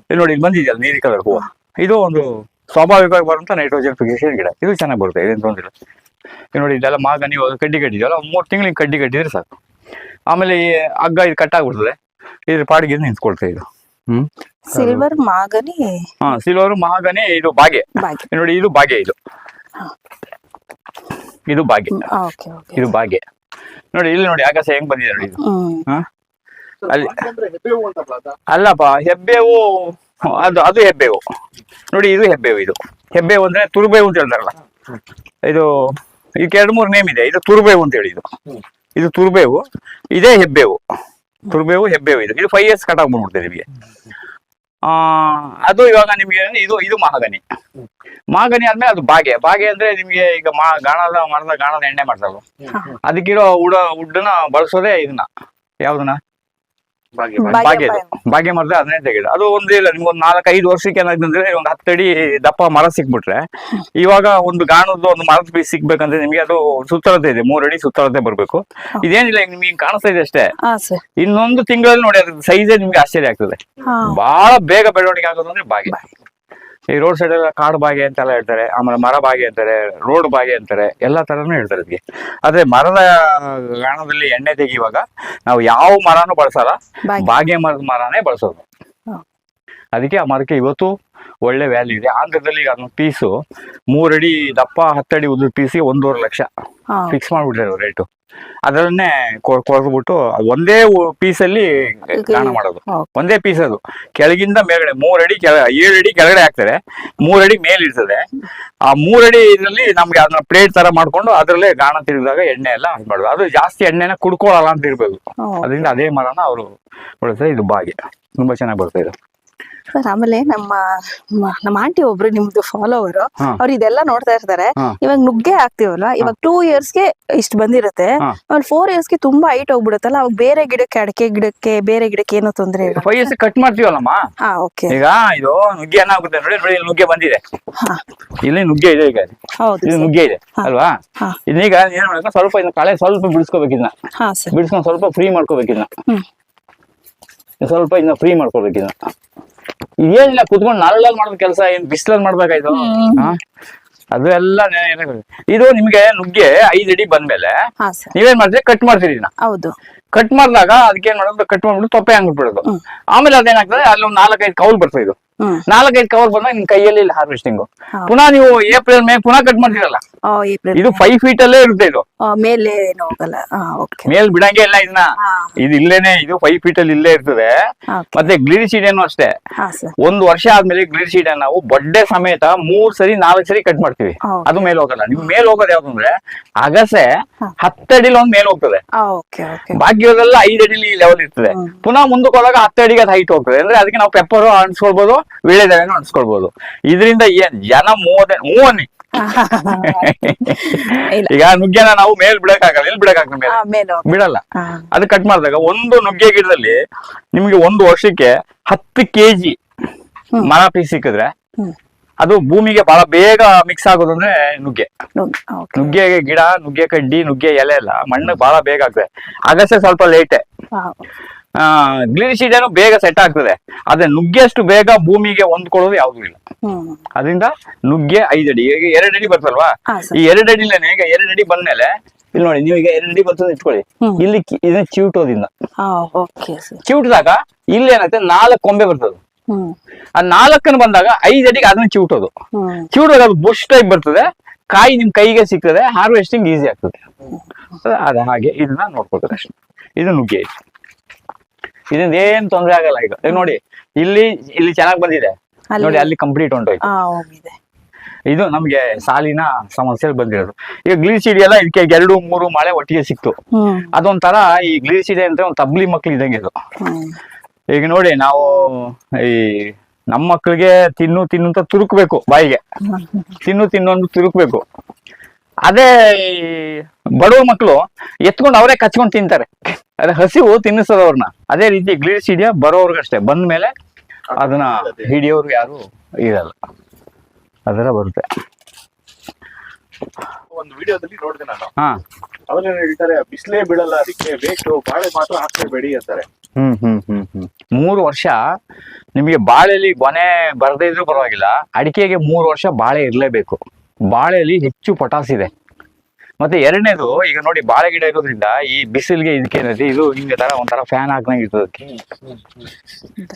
ಇಲ್ಲಿ ನೋಡಿ ಇಲ್ಲಿ ಬಂದಿದೆಯಲ್ಲ ನೀರಿ ಕಲರ್ ಹೂವು. ಇದು ಒಂದು ಸ್ವಾಭಾವಿಕವಾಗಿ ಬರುವಂತ ನೈಟ್ರೋಜನ್ ಫಿಕೇಶನ್ ಗಿಡ. ಇದು ಚೆನ್ನಾಗಿ ಬರುತ್ತೆ ಇದೇನು ತೊಂದಿಲ್ಲ ಇಲ್ಲಿ. ನೋಡಿ ಇದೆಲ್ಲ ಮಾಗನಿ ನೀವು ಕಡ್ಡಿ ಕಟ್ಟಿದೆಯಲ್ಲ ಒಂದು ಮೂರು ತಿಂಗಳಿಗೆ ಕಡ್ಡಿ ಕಟ್ಟಿದ್ರೆ ಸಾಕು. ಆಮೇಲೆ ಈ ಹಗ್ಗ ಇದು ಕಟ್ಟಾಗ್ಬಿಡ್ತದೆ ಇದ್ರ ಪಾಡಿಗೆ ನಿಂತ್ಕೊಳ್ತದೆ ಇದು. ಹ್ಮ್. ಸಿಲ್ವರ್ ಮಾಗನಿ? ಹಾ ಸಿಲ್ವರ್ ಮಾಗನಿ ಇದು ಬಾಗೆ. ನೋಡಿ ಇದು ಬಾಗೆ ಇದು. ಇದು ಬಾಗೆ. Okay okay. ಇದು ಬಾಗೆ. ನೋಡಿ ಇಲ್ಲಿ ನೋಡಿ ಆಕಾಶ ಹೆಂಗ್ ಬಂದಿದೆ ನೋಡಿ ಇದು. ಅಲ್ಲಪ್ಪ ಹೆಬ್ಬೇವು ಅದು ಅದು ಹೆಬ್ಬೇವು. ನೋಡಿ ಇದು ಹೆಬ್ಬೇವು ಇದು. ಹೆಬ್ಬೇವು ಅಂದ್ರೆ ತುರುಬೇವು ಅಂತ ಹೇಳ್ತಾರಲ್ಲ. ಇದು ಇದಕ್ಕೆ ಎರಡು ಮೂರು ನೇಮ್ ಇದೆ. ಇದು ತುರುಬೇವು ಅಂತ ಹೇಳಿ ಇದು. ಇದು ತುರುಬೇವು ಇದೇ ಹೆಬ್ಬೇವು. ತುರುಬೇವು ಹೆಬ್ಬೇವು ಇದು. ಇದು ಫೈವ್ ಇಯರ್ಸ್ ಕಟ್ ಆಗ್ಬಿಡ್ಬಿಡ್ತದೆ ನಿಮಗೆ. ಆ ಅದು ಇವಾಗ ನಿಮಗೆ ಇದು ಇದು ಮಹಾಗನಿ ಮಹಾಗನಿ ಆದ್ಮೇಲೆ ಅದು ಬಾಗೆ. ಬಾಗೆ ಅಂದ್ರೆ ನಿಮಗೆ ಈಗ ಮಾ ಗಾಣದ ಮರದ ಗಾಣದ ಎಣ್ಣೆ ಮಾಡ್ತಾರೋ ಅದಕ್ಕಿರೋ ಉಡ ಉಡ್ಡನ್ನ ಬಳಸೋದೇ ಇದನ್ನ. ಯಾವ್ದನ್ನ? ಬಾಗಿ ಬಾಗಿ. ಬಾಗೆ ಬಾಗೆ ಮರದ ಹದಿನೈದು ಗಿಡ ಅದು ಒಂದೇ ಇಲ್ಲ ನಿಮ್ಗೆ ಒಂದು ನಾಲ್ಕು ಐದು ವರ್ಷಕ್ಕೆ ಏನಾಗ್ತಂದ್ರೆ ಒಂದು ಹತ್ತಡಿ ದಪ್ಪ ಮರ ಸಿಕ್ಬಿಟ್ರೆ ಇವಾಗ ಒಂದು ಗಾಣದ ಒಂದು ಮರದ ಪೀಸ್ ಸಿಕ್ಬೇಕಂದ್ರೆ ನಿಮ್ಗೆ ಅದು ಸುತ್ತಳತೆ ಇದೆ ಮೂರಡಿ ಸುತ್ತಳತೆ ಬರ್ಬೇಕು. ಇದೇನಿಲ್ಲ ಈಗ ನಿಮ್ಗೆ ಕಾಣಿಸ್ತಾ ಇದೆ ಅಷ್ಟೇ. ಹಾ ಸರ್. ಇನ್ನೊಂದು ತಿಂಗಳಲ್ಲಿ ನೋಡಿ ಅದ್ರ ಸೈಜೇ ನಿಮ್ಗೆ ಆಶ್ಚರ್ಯ ಆಗ್ತದೆ. ಬಹಳ ಬೇಗ ಬೆಳವಣಿಗೆ ಆಗೋದು ಅಂದ್ರೆ ಬಾಗೆ. ಈ ರೋಡ್ ಸೈಡ್ ಎಲ್ಲ ಕಾಡು ಬಾಗೆ ಅಂತೆಲ್ಲ ಹೇಳ್ತಾರೆ ಆಮೇಲೆ ಮರ ಬಾಗೆ ಅಂತಾರೆ ರೋಡ್ ಬಾಗೆ ಅಂತಾರೆ ಎಲ್ಲಾ ತರನು ಹೇಳ್ತಾರೆ ಇದಕ್ಕೆ ಆದ್ರೆ ಮರದ ಗಾಣದಲ್ಲಿ ಎಣ್ಣೆ ತೆಗೆಯುವಾಗ ನಾವು ಯಾವ ಮರನೂ ಬಳಸಲ್ಲ ಬಾಗಿ. ಮರದ ಮರನೇ ಬಳಸೋದು. ಅದಕ್ಕೆ ಆ ಮರಕ್ಕೆ ಇವತ್ತು ಒಳ್ಳೆ ವ್ಯಾಲ್ಯೂ ಇದೆ. ಆಂಧ್ರದಲ್ಲಿ ಈಗ ಅದೊಂದು ಪೀಸು ಮೂರಡಿ ದಪ್ಪ ಹತ್ತಡಿ ಉದ್ದ ಪೀಸಿಗೆ ಒಂದೂವರೆ ಲಕ್ಷ. ಫಿಕ್ಸ್ ಮಾಡ್ಬಿಟ್ಟಿದ್ದಾರೆ ರೇಟು ಅದನ್ನೇ ಕೊರ್ದ್ಬಿಟ್ಟು ಒಂದೇ ಪೀಸಲ್ಲಿ ಗಾಣ ಮಾಡೋದು. ಒಂದೇ ಪೀಸ್ ಅದು. ಕೆಳಗಿಂದ ಮೇಲ್ಗಡೆ ಮೂರಡಿ ಕೆಳ ಏಳು ಅಡಿ ಕೆಳಗಡೆ ಹಾಕ್ತಾರೆ. ಮೂರಡಿ ಮೇಲ್ ಇರ್ತದೆ. ಆ ಮೂರಡಿ ಇದರಲ್ಲಿ ನಮ್ಗೆ ಅದನ್ನ ಪ್ಲೇಟ್ ತರ ಮಾಡ್ಕೊಂಡು ಅದ್ರಲ್ಲೇ ಗಾಣ ತಿರುಗಿದಾಗ ಎಣ್ಣೆ ಎಲ್ಲ ಮಾಡೋದು. ಅದು ಜಾಸ್ತಿ ಎಣ್ಣೆನ ಕುಡ್ಕೊಳ್ಳಲ್ಲ ಅಂತ ಇರ್ಬೇಕು ಅದರಿಂದ ಅದೇ ಮರನ ಅವರು ಬಳಸ್ತಾರೆ. ಇದು ಬಾಗೆ. ತುಂಬಾ ಚೆನ್ನಾಗಿ ಬರ್ತಾ ಇದು. ಸರ್ ಆಮೇಲೆ ನಮ್ಮ ನಮ್ಮ ಆಂಟಿ ಒಬ್ರು ನಿಮ್ದು ಫಾಲೋವರ್. ಅವ್ರು ಇದೆಲ್ಲ ನೋಡ್ತಾ ಇರ್ತಾರೆ. ಇವಾಗ ನುಗ್ಗೆ ಹಾಕ್ತಿವಲ್ವಾ? ಇವಾಗ ಟೂ ಗೆ ಇಷ್ಟು ಬಂದಿರುತ್ತೆ. ಆಮೇಲೆ ಫೋರ್ಗೆ ತುಂಬಾ ಹೈಟ್ ಹೋಗ್ಬಿಡುತ್ತಲ್ಲ ಅವಾಗ ಬೇರೆ ಗಿಡಕ್ಕೆ ಅಡಕೆ ಗಿಡಕ್ಕೆ ಬೇರೆ ಗಿಡಕ್ಕೆ ಏನೋ ತೊಂದ್ರೆ ಇಲ್ಲ. ಫೈವ್ ಇಯರ್ಸ್ ಕಟ್ ಮಾಡ್ತೀವಲ್ಲಮ್ಮ? ಹಾ ಓಕೆ ಈಗ ಇದು ನುಗ್ಗೆ ಏನಾಗುತ್ತೆ ನೋಡಿ ನೋಡಿ ಇಲ್ಲಿ ನುಗ್ಗೆ ಬಂದಿದೆ. ಇಲ್ಲಿ ನುಗ್ಗೆ ಇದೆ ಈಗ ಹೌದು ಇದು. ನುಗ್ಗೆ ಇದೆ ಅಲ್ವಾ? ಇದೀಗ ಏನ್ ಮಾಡ್ಬೇಕು? ಸ್ವಲ್ಪ ಇದನ್ನ ಕಳೆ ಸ್ವಲ್ಪ ಬಿಡಿಸ್ಕೋಬೇಕು ಇದನ್ನ ಬಿಡಿಸ್ಕೊಂಡು ಸ್ವಲ್ಪ ಫ್ರೀ ಮಾಡ್ಕೋಬೇಕು ಇದನ್ನ ಸ್ವಲ್ಪ ಇದನ್ನ ಫ್ರೀ ಮಾಡ್ಕೋಬೇಕು ಇದನ್ನ ಏನಿಲ್ಲ ಕುತ್ಕೊಂಡು ನಾಳಲ್ಲಿ ಮಾಡೋದ್ ಕೆಲಸ ಏನ್ ಬಿಸಿಲಲ್ಲಿ ಮಾಡ್ಬೇಕಾಯ್ತು? ಹಾ? ಅದು ಎಲ್ಲ. ಇದು ನಿಮ್ಗೆ ನುಗ್ಗೆ ಐದ್ ಅಡಿ ಬಂದ್ಮೇಲೆ ಹಾ ಸರ್. ನೀವೇನ್ ಮಾಡ್ತೀರಿ? ಕಟ್ ಮಾಡ್ತೀರಿ ಇದನ್ನ. ಹೌದು. ಕಟ್ ಮಾಡಿದಾಗ ಅದಕ್ಕೆ ಏನ್ ಮಾಡೋದು? ಕಟ್ ಮಾಡ್ಬಿಟ್ಟು ತೊಪ್ಪೆ ಹಂಗ್ಬಿಟ್ಬಿಡೋದು ಹ್ಮ್. ಆಮೇಲೆ ಅದೇನಾಗ್ತದೆ? ಅಲ್ಲಿ ಒಂದ್ ನಾಲ್ಕೈದು ಕೌಲ್ ಬರ್ತದೆ ಇದು. ನಾಲ್ಕೈದು ಕವರ್ ಬಂದಾಗ ನಿಮ್ ಕೈಯಲ್ಲಿ ಹಾರ್ವೆಸ್ಟಿಂಗ್. ಪುನಃ ನೀವು ಏಪ್ರಿಲ್ ಮೇ ಪುನಃ ಕಟ್ ಮಾಡ್ತೀರಲ್ಲ? ಇದು ಫೈವ್ ಫೀಟ್ ಅಲ್ಲೇ ಇರುತ್ತೆ ಇದು. ಮೇಲೆ ಏನು ಹೋಗಲ್ಲ. ಮೇಲ್ ಬಿಡಂಗೆ ಇಲ್ಲ ಇದನ್ನ. ಇದು ಇಲ್ಲೇನೆ ಇದು ಫೈವ್ ಫೀಟ್ ಅಲ್ಲಿ ಇಲ್ಲೇ ಇರ್ತದೆ. ಮತ್ತೆ ಗ್ಲಿರಿಸಿಡೇನು ಅಷ್ಟೇ. ಒಂದ್ ಸರ್ ಒಂದು ವರ್ಷ ಆದ್ಮೇಲೆ ಗ್ಲಿರಿಸಿಡನ್ ನಾವು ಬಡ್ಡೆ ಸಮೇತ ಮೂರ್ ಸರಿ ನಾಲ್ಕು ಸರಿ ಕಟ್ ಮಾಡ್ತೀವಿ. ಅದು ಮೇಲೆ ಹೋಗಲ್ಲ. ನಿಮ್ ಮೇಲ್ ಹೋಗೋದು ಯಾವ್ದಂದ್ರೆ ಅಗಸೆ. ಹತ್ತಡಿಲಿ ಒಂದ್ ಮೇಲೆ ಹೋಗ್ತದೆ. ಬಾಕಿಯೋದೆಲ್ಲ ಐದು ಅಡಿಲಿ ಲೆವೆಲ್ ಇರ್ತದೆ. ಪುನಃ ಮುಂದಕ್ಕೆ ಹೋದಾಗ ಹತ್ತಡಿಗೆ ಅದು ಹೈಟ್ ಹೋಗ್ತದೆ. ಅಂದ್ರೆ ಅದಕ್ಕೆ ನಾವು ಪೆಪ್ಪರ್ ಅನ್ಸ್ಕೊಳ್ಬಹುದು ವೀಳ್ಯದೆಲೆನೂ ಅನ್ಸ್ಕೊಳ್ಬಹುದು ಇದರಿಂದ ಏನ್ ಜನ ಮೂವತ್ತೆ ಮೂವನ್ನಿ ಈಗ ನುಗ್ಗೆನ ನಾವು ಮೇಲ್ ಬಿಡಕ್ಕಾಗಲ್ಲ ಎಲ್ಲಿ ಬಿಡಕ್ಕಾಗ್ತದೆ ಮೇಲೆ. ಮೇಲೆ ಹೋಗಿ ಬಿಡಲ್ಲ. ಅದು ಕಟ್ ಮಾಡಿದಾಗ ಒಂದು ನುಗ್ಗೆ ಗಿಡದಲ್ಲಿ ನಿಮಗೆ ಒಂದು ವರ್ಷಕ್ಕೆ ಹತ್ತು ಕೆಜಿ. ಮರ ಪೀಸ್ ಸಿಕ್ಕಿದ್ರೆ ಹ್ಮ್. ಅದು ಭೂಮಿಗೆ ಬಹಳ ಬೇಗ ಮಿಕ್ಸ್ ಆಗೋದಂದ್ರೆ ನುಗ್ಗೆ. ನುಗ್ಗೆ ಓಕೆ ನುಗ್ಗೆ ಗಿಡ ನುಗ್ಗೆ ಕಡ್ಡಿ ನುಗ್ಗೆ ಎಲೆ ಎಲ್ಲ ಮಣ್ಣು ಬಹಳ ಬೇಗ ಆಗ್ತದೆ. ಅಗಸೆ ಸ್ವಲ್ಪ ಲೇಟೆ ಗ್ಲಿರಿಸಿಡನು ಬೇಗ ಸೆಟ್ ಆಗ್ತದೆ. ಆದ್ರೆ ನುಗ್ಗೆ ಅಷ್ಟು ಬೇಗ ಭೂಮಿಗೆ ಹೊಂದ್ಕೊಳ್ಳೋದು ಯಾವ್ದು ಇಲ್ಲ. ಅದರಿಂದ ನುಗ್ಗೆ ಐದಡಿ ಈಗ ಎರಡು ಅಡಿ ಬರ್ತಲ್ವಾ? ಈ ಎರಡು ಅಡಿಲೇನೆ ಈಗ ಎರಡು ಅಡಿ ಬಂದ್ಮೇಲೆ ಇಲ್ಲಿ ನೋಡಿ ನೀವು ಈಗ ಎರಡು ಅಡಿ ಬರ್ತದೆ ಇಟ್ಕೊಳ್ಳಿ. ಇಲ್ಲಿ ಇದನ್ನ ಚಿವುಟೋದಿಂದ ಸರ್ ಚಿವುಟಿದಾಗ ಇಲ್ಲಿ ಏನಾಗುತ್ತೆ ನಾಲ್ಕು ಕೊಂಬೆ ಬರ್ತದೆ. ಆ ನಾಲ್ಕನ್ನು ಬಂದಾಗ ಐದು ಅಡಿಗೆ ಅದನ್ನ ಚಿವುಟೋದು ಚೀಟದಾಗ ಚಿವುಟಾಗ ಅದು ಬುಷ್ ಟೈಪ್ ಬರ್ತದೆ. ಕಾಯಿ ನಿಮ್ ಕೈಗೆ ಸಿಗ್ತದೆ ಹಾರ್ವೆಸ್ಟಿಂಗ್ ಈಸಿ ಆಗ್ತದೆ. ಅದ ಹಾಗೆ ಇದನ್ನ ನೋಡ್ಕೊಳ್ತಾರೆ ಅಷ್ಟೇ. ಇದು ನುಗ್ಗೆ. ಇದರಿಂದ ಏನ್ ತೊಂದ್ರೆ ಆಗಲ್ಲ ಈಗ. ಈಗ ನೋಡಿ ಇಲ್ಲಿ ಇಲ್ಲಿ ಚೆನ್ನಾಗಿ ಬಂದಿದೆ. ನೋಡಿ ಅಲ್ಲಿ ಕಂಪ್ಲೀಟ್ ಹೊಂಟೋಯ್ತು ಹೋಗಿದೆ. ಇದು ನಮ್ಗೆ ಸಾಲಿನ ಸಮಸ್ಯೆ ಬಂದಿರೋದು. ಈಗ ಗ್ಲೀಸಿಡಿ ಎಲ್ಲ ಇದಕ್ಕೆ ಎರಡು ಮೂರು ಮಳೆ ಒಟ್ಟಿಗೆ ಸಿಕ್ತು. ಅದೊಂಥರ ಈ ಗ್ಲೀಸಿಡಿ ಅಂದ್ರೆ ಒಂದು ತಬ್ಲಿ ಮಕ್ಳು ಇದ್ದಂಗೆ ಇದು. ಈಗ ನೋಡಿ ನಾವು ಈ ನಮ್ಮ ಮಕ್ಳಿಗೆ ತಿನ್ನು ತಿನ್ನು ಅಂತ ತುರುಕ್ಬೇಕು ಬಾಯಿಗೆ. ತಿನ್ನು ತಿನ್ನು ಅಂತ ತುರುಕ್ಬೇಕು. ಅದೇ ಈ ಬಡವ ಮಕ್ಕಳು ಎತ್ಕೊಂಡು ಅವರೇ ಕಚ್ಕೊಂಡು ತಿಂತಾರೆ. ಅದೇ ಹಸಿವು ತಿನ್ನಿಸೋದು ಅವ್ರನ್ನ ಅದೇ ರೀತಿ ಗ್ಲೀಸಿಡಿಯಾ ಬರೋರ್ಗಷ್ಟೇ ಬಂದ ಮೇಲೆ ಅದನ್ನ ಹಿಡಿಯೋರು ಯಾರು ಇರಲ್ಲ. ಅದರ ಬರುತ್ತೆ. ಒಂದು ವಿಡಿಯೋದಲ್ಲಿ ನೋಡಿದೆ ನಾನು. ಹಾ. ಅವ್ರೇನ್ ಹೇಳ್ತಾರೆ ಬಿಸಿಲೇ ಬೀಳಲ್ಲ ಅದಕ್ಕೆ ಬೇಕು ಬಾಳೆ ಮಾತ್ರ ಹಾಕ್ಲೇಬೇಡಿ ಅಂತಾರೆ. ಹ್ಮ್ ಹ್ಮ್ ಹ್ಮ್ ಹ್ಮ್. ಮೂರು ವರ್ಷ ನಿಮಗೆ ಬಾಳೆಲಿ ಗೊನೆ ಬರದೇ ಇದ್ರೂ ಪರವಾಗಿಲ್ಲ ಅಡಿಕೆಗೆ ಮೂರು ವರ್ಷ ಬಾಳೆ ಇರಲೇಬೇಕು. ಬಾಳೆಲಿ ಹೆಚ್ಚು ಪಟಾಸ್ ಇದೆ. ಮತ್ತೆ ಎರಡನೇದು ಈಗ ನೋಡಿ ಬಾಳೆ ಗಿಡ ಇರೋದ್ರಿಂದ ಈ ಬಿಸಿಲಿಗೆ ಇದಕ್ಕೆ ಏನೈತಿ ಇದು ಹಿಂಗೆ ತರ ಒಂಥರ ಫ್ಯಾನ್ ಹಾಕ್ದಂಗೆ ಇರ್ತದೆ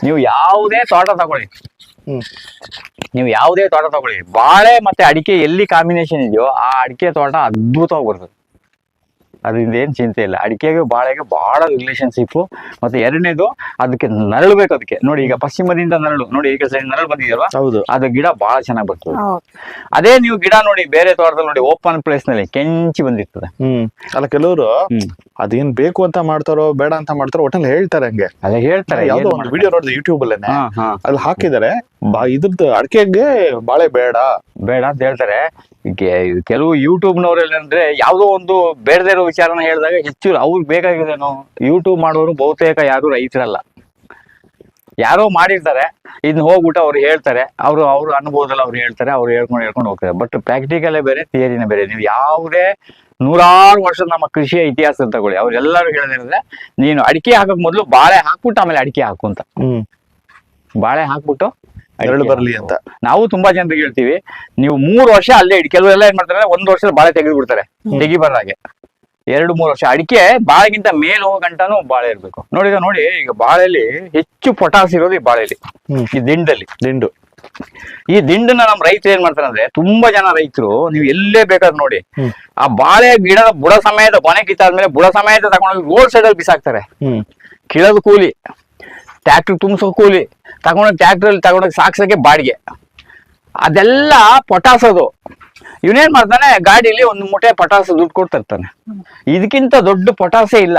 ನೀವು ಯಾವುದೇ ತೋಟ ತಗೊಳ್ಳಿ. ಹ್ಮ್. ನೀವು ಯಾವುದೇ ತೋಟ ತಗೊಳ್ಳಿ. ಬಾಳೆ ಮತ್ತೆ ಅಡಿಕೆ ಎಲ್ಲಿ ಕಾಂಬಿನೇಷನ್ ಇದೆಯೋ ಆ ಅಡಿಕೆ ತೋಟ ಅದ್ಭುತವಾಗಿ ಬರ್ತದೆ. ಅದರಿಂದ ಏನು ಚಿಂತೆ ಇಲ್ಲ. ಅಡಿಕೆಗೆ ಬಾಳೆಗೆ ಬಹಳ ರಿಲೇಷನ್ಶಿಪ್ಪು ಮತ್ತೆ ಎರಡನೇದು ಅದಕ್ಕೆ ನರಳು ಬೇಕು ಅದಕ್ಕೆ. ನೋಡಿ ಈಗ ಪಶ್ಚಿಮದಿಂದ ನರಳು. ನೋಡಿ ಈಗ ಸೈಡ್ ನರಳು ಬಂದಿದೆಯಲ್ವಾ? ಹೌದು. ಅದು ಗಿಡ ಬಹಳ ಚೆನ್ನಾಗಿ ಬರ್ತದೆ. ಅದೇ ನೀವು ಗಿಡ ನೋಡಿ ಬೇರೆ ತೋಟದಲ್ಲಿ ನೋಡಿ ಓಪನ್ ಪ್ಲೇಸ್ನಲ್ಲಿ ಕೆಂಚಿ ಬಂದಿರ್ತದೆ. ಹ್ಮ್. ಅಲ್ಲ ಕೆಲವರು ಅದೇನ್ ಬೇಕು ಅಂತ ಮಾಡ್ತಾರೋ ಬೇಡ ಅಂತ ಮಾಡ್ತಾರೋ ಒಟ್ಟಲ್ಲಿ ಹೇಳ್ತಾರೆ ಹಂಗೆ. ಅದೇ ಹೇಳ್ತಾರೆ. ಯಾವ್ದೋ ಒಂದು ವಿಡಿಯೋ ನೋಡಿದೆ ಯೂಟ್ಯೂಬ್ ಅಲ್ಲೇನೆ. ಹಾ ಹಾ. ಅಲ್ಲಿ ಹಾಕಿದ್ದಾರೆ. ಬಾ ಇದ್ರದ್ದು ಅಡಿಕೆಗೆ ಬಾಳೆ ಬೇಡ. ಬೇಡ ಅಂತ ಹೇಳ್ತಾರೆ. ಕೆ- ಕೆಲವು ಯೂಟ್ಯೂಬ್ನವರೆಲ್ಲ ಅಂದ್ರೆ ಯಾವುದೋ ಒಂದು ಬೇಡದೇ ಇರೋ ವಿಚಾರನ ಹೇಳಿದಾಗ ಹೆಚ್ಚು ಅವ್ರಿಗೆ ಬೇಕಾಗಿದೇನೋ ಯೂಟ್ಯೂಬ್ ಮಾಡೋರು ಬಹುತೇಕ ಯಾರು ರೈತರಲ್ಲ. ಯಾರೋ ಮಾಡಿರ್ತಾರೆ. ಇದನ್ನ ಹೋಗ್ಬಿಟ್ಟು ಅವ್ರು ಹೇಳ್ತಾರೆ. ಅವರು ಅವ್ರ ಅನುಭವದಲ್ಲಿ ಅವ್ರು ಹೇಳ್ತಾರೆ. ಅವ್ರು ಹೇಳ್ಕೊಂಡು ಹೇಳ್ಕೊಂಡು ಹೋಗ್ತಾರೆ. ಬಟ್ ಪ್ರಾಕ್ಟಿಕಲೇ ಬೇರೆ ಥಿಯರಿನೇ ಬೇರೆ. ನೀವು ಯಾವುದೇ ನೂರಾರು ವರ್ಷದ ನಮ್ಮ ಕೃಷಿಯ ಇತಿಹಾಸ ತಗೊಳ್ಳಿ. ಅವ್ರೆಲ್ಲರೂ ಹೇಳಿದ್ರೆ ನೀನು ಅಡಿಕೆ ಹಾಕಕ್ ಮೊದಲು ಬಾಳೆ ಹಾಕ್ಬಿಟ್ಟು ಆಮೇಲೆ ಅಡಿಕೆ ಹಾಕು ಅಂತ. ಹ್ಮ್. ಬಾಳೆ ಹಾಕ್ಬಿಟ್ಟು ನೆರಳು ಬರ್ಲಿ ಅಂತ. ನಾವು ತುಂಬಾ ಜನರಿಗೆ ಹೇಳ್ತೀವಿ ನೀವು ಮೂರು ವರ್ಷ ಅಲ್ಲೇ ಇಡಿ. ಕೆಲವೆಲ್ಲ ಏನ್ ಮಾಡ್ತಾರೆ ಒಂದ್ ವರ್ಷದ ಬಾಳೆ ತೆಗೆದು ಬಿಡ್ತಾರೆ ಹಾಗೆ. ಎರಡು ಮೂರು ವರ್ಷ. ಅಡಿಕೆ ಬಾಳೆಗಿಂತ ಮೇಲೆ ಹೋಗೋ ಗಂಟನೂ ಬಾಳೆ ಇರ್ಬೇಕು. ನೋಡಿ ನೋಡಿ ಈಗ ಬಾಳೆಲಿ ಹೆಚ್ಚು ಪೊಟಾಸ್ ಇರೋದು ಈ ಬಾಳೆಲಿ ಈ ದಿಂಡಲ್ಲಿ. ದಿಂಡು. ಈ ದಿಂಡನ್ನ ನಮ್ ರೈತರು ಏನ್ ಮಾಡ್ತಾರೆ ಅಂದ್ರೆ ತುಂಬಾ ಜನ ರೈತರು ನೀವು ಎಲ್ಲೇ ಬೇಕಾದ್ರೆ ನೋಡಿ ಆ ಬಾಳೆ ಗಿಡದ ಬುಡ ಸಮಯದ ಕೊನೆ ಕಿತ್ತಾದ್ಮೇಲೆ ಬುಡ ಸಮಯದ ತಗೊಂಡೋಗಿ ರೋಡ್ ಸೈಡ್ ಅಲ್ಲಿ ಬಿಸಾಕ್ತಾರೆ. ಕಿಳದ ಕೂಲಿ. ಟ್ಯಾಕ್ಟ್ರ್ ತುಂಬಿಸೋ ಕೂಲಿ ತಗೊಂಡೋಗಿ ಟ್ಯಾಕ್ಟ್ರಲ್ಲಿ ತಗೊಂಡೋಗಿ ಸಾಕ್ಸೋಕ್ಕೆ ಬಾಡಿಗೆ. ಅದೆಲ್ಲ ಪಟಾಸೋದು ಅದು. ಇವನೇನ್ ಮಾಡ್ತಾನೆ ಗಾಡಿಲಿ ಒಂದು ಮೂಟೆ ಪಟಾಸ್ ದುಡ್ಡು ಕೊಡ್ತಿರ್ತಾನೆ. ಇದಕ್ಕಿಂತ ದೊಡ್ಡ ಪಟಾಸೆ ಇಲ್ಲ.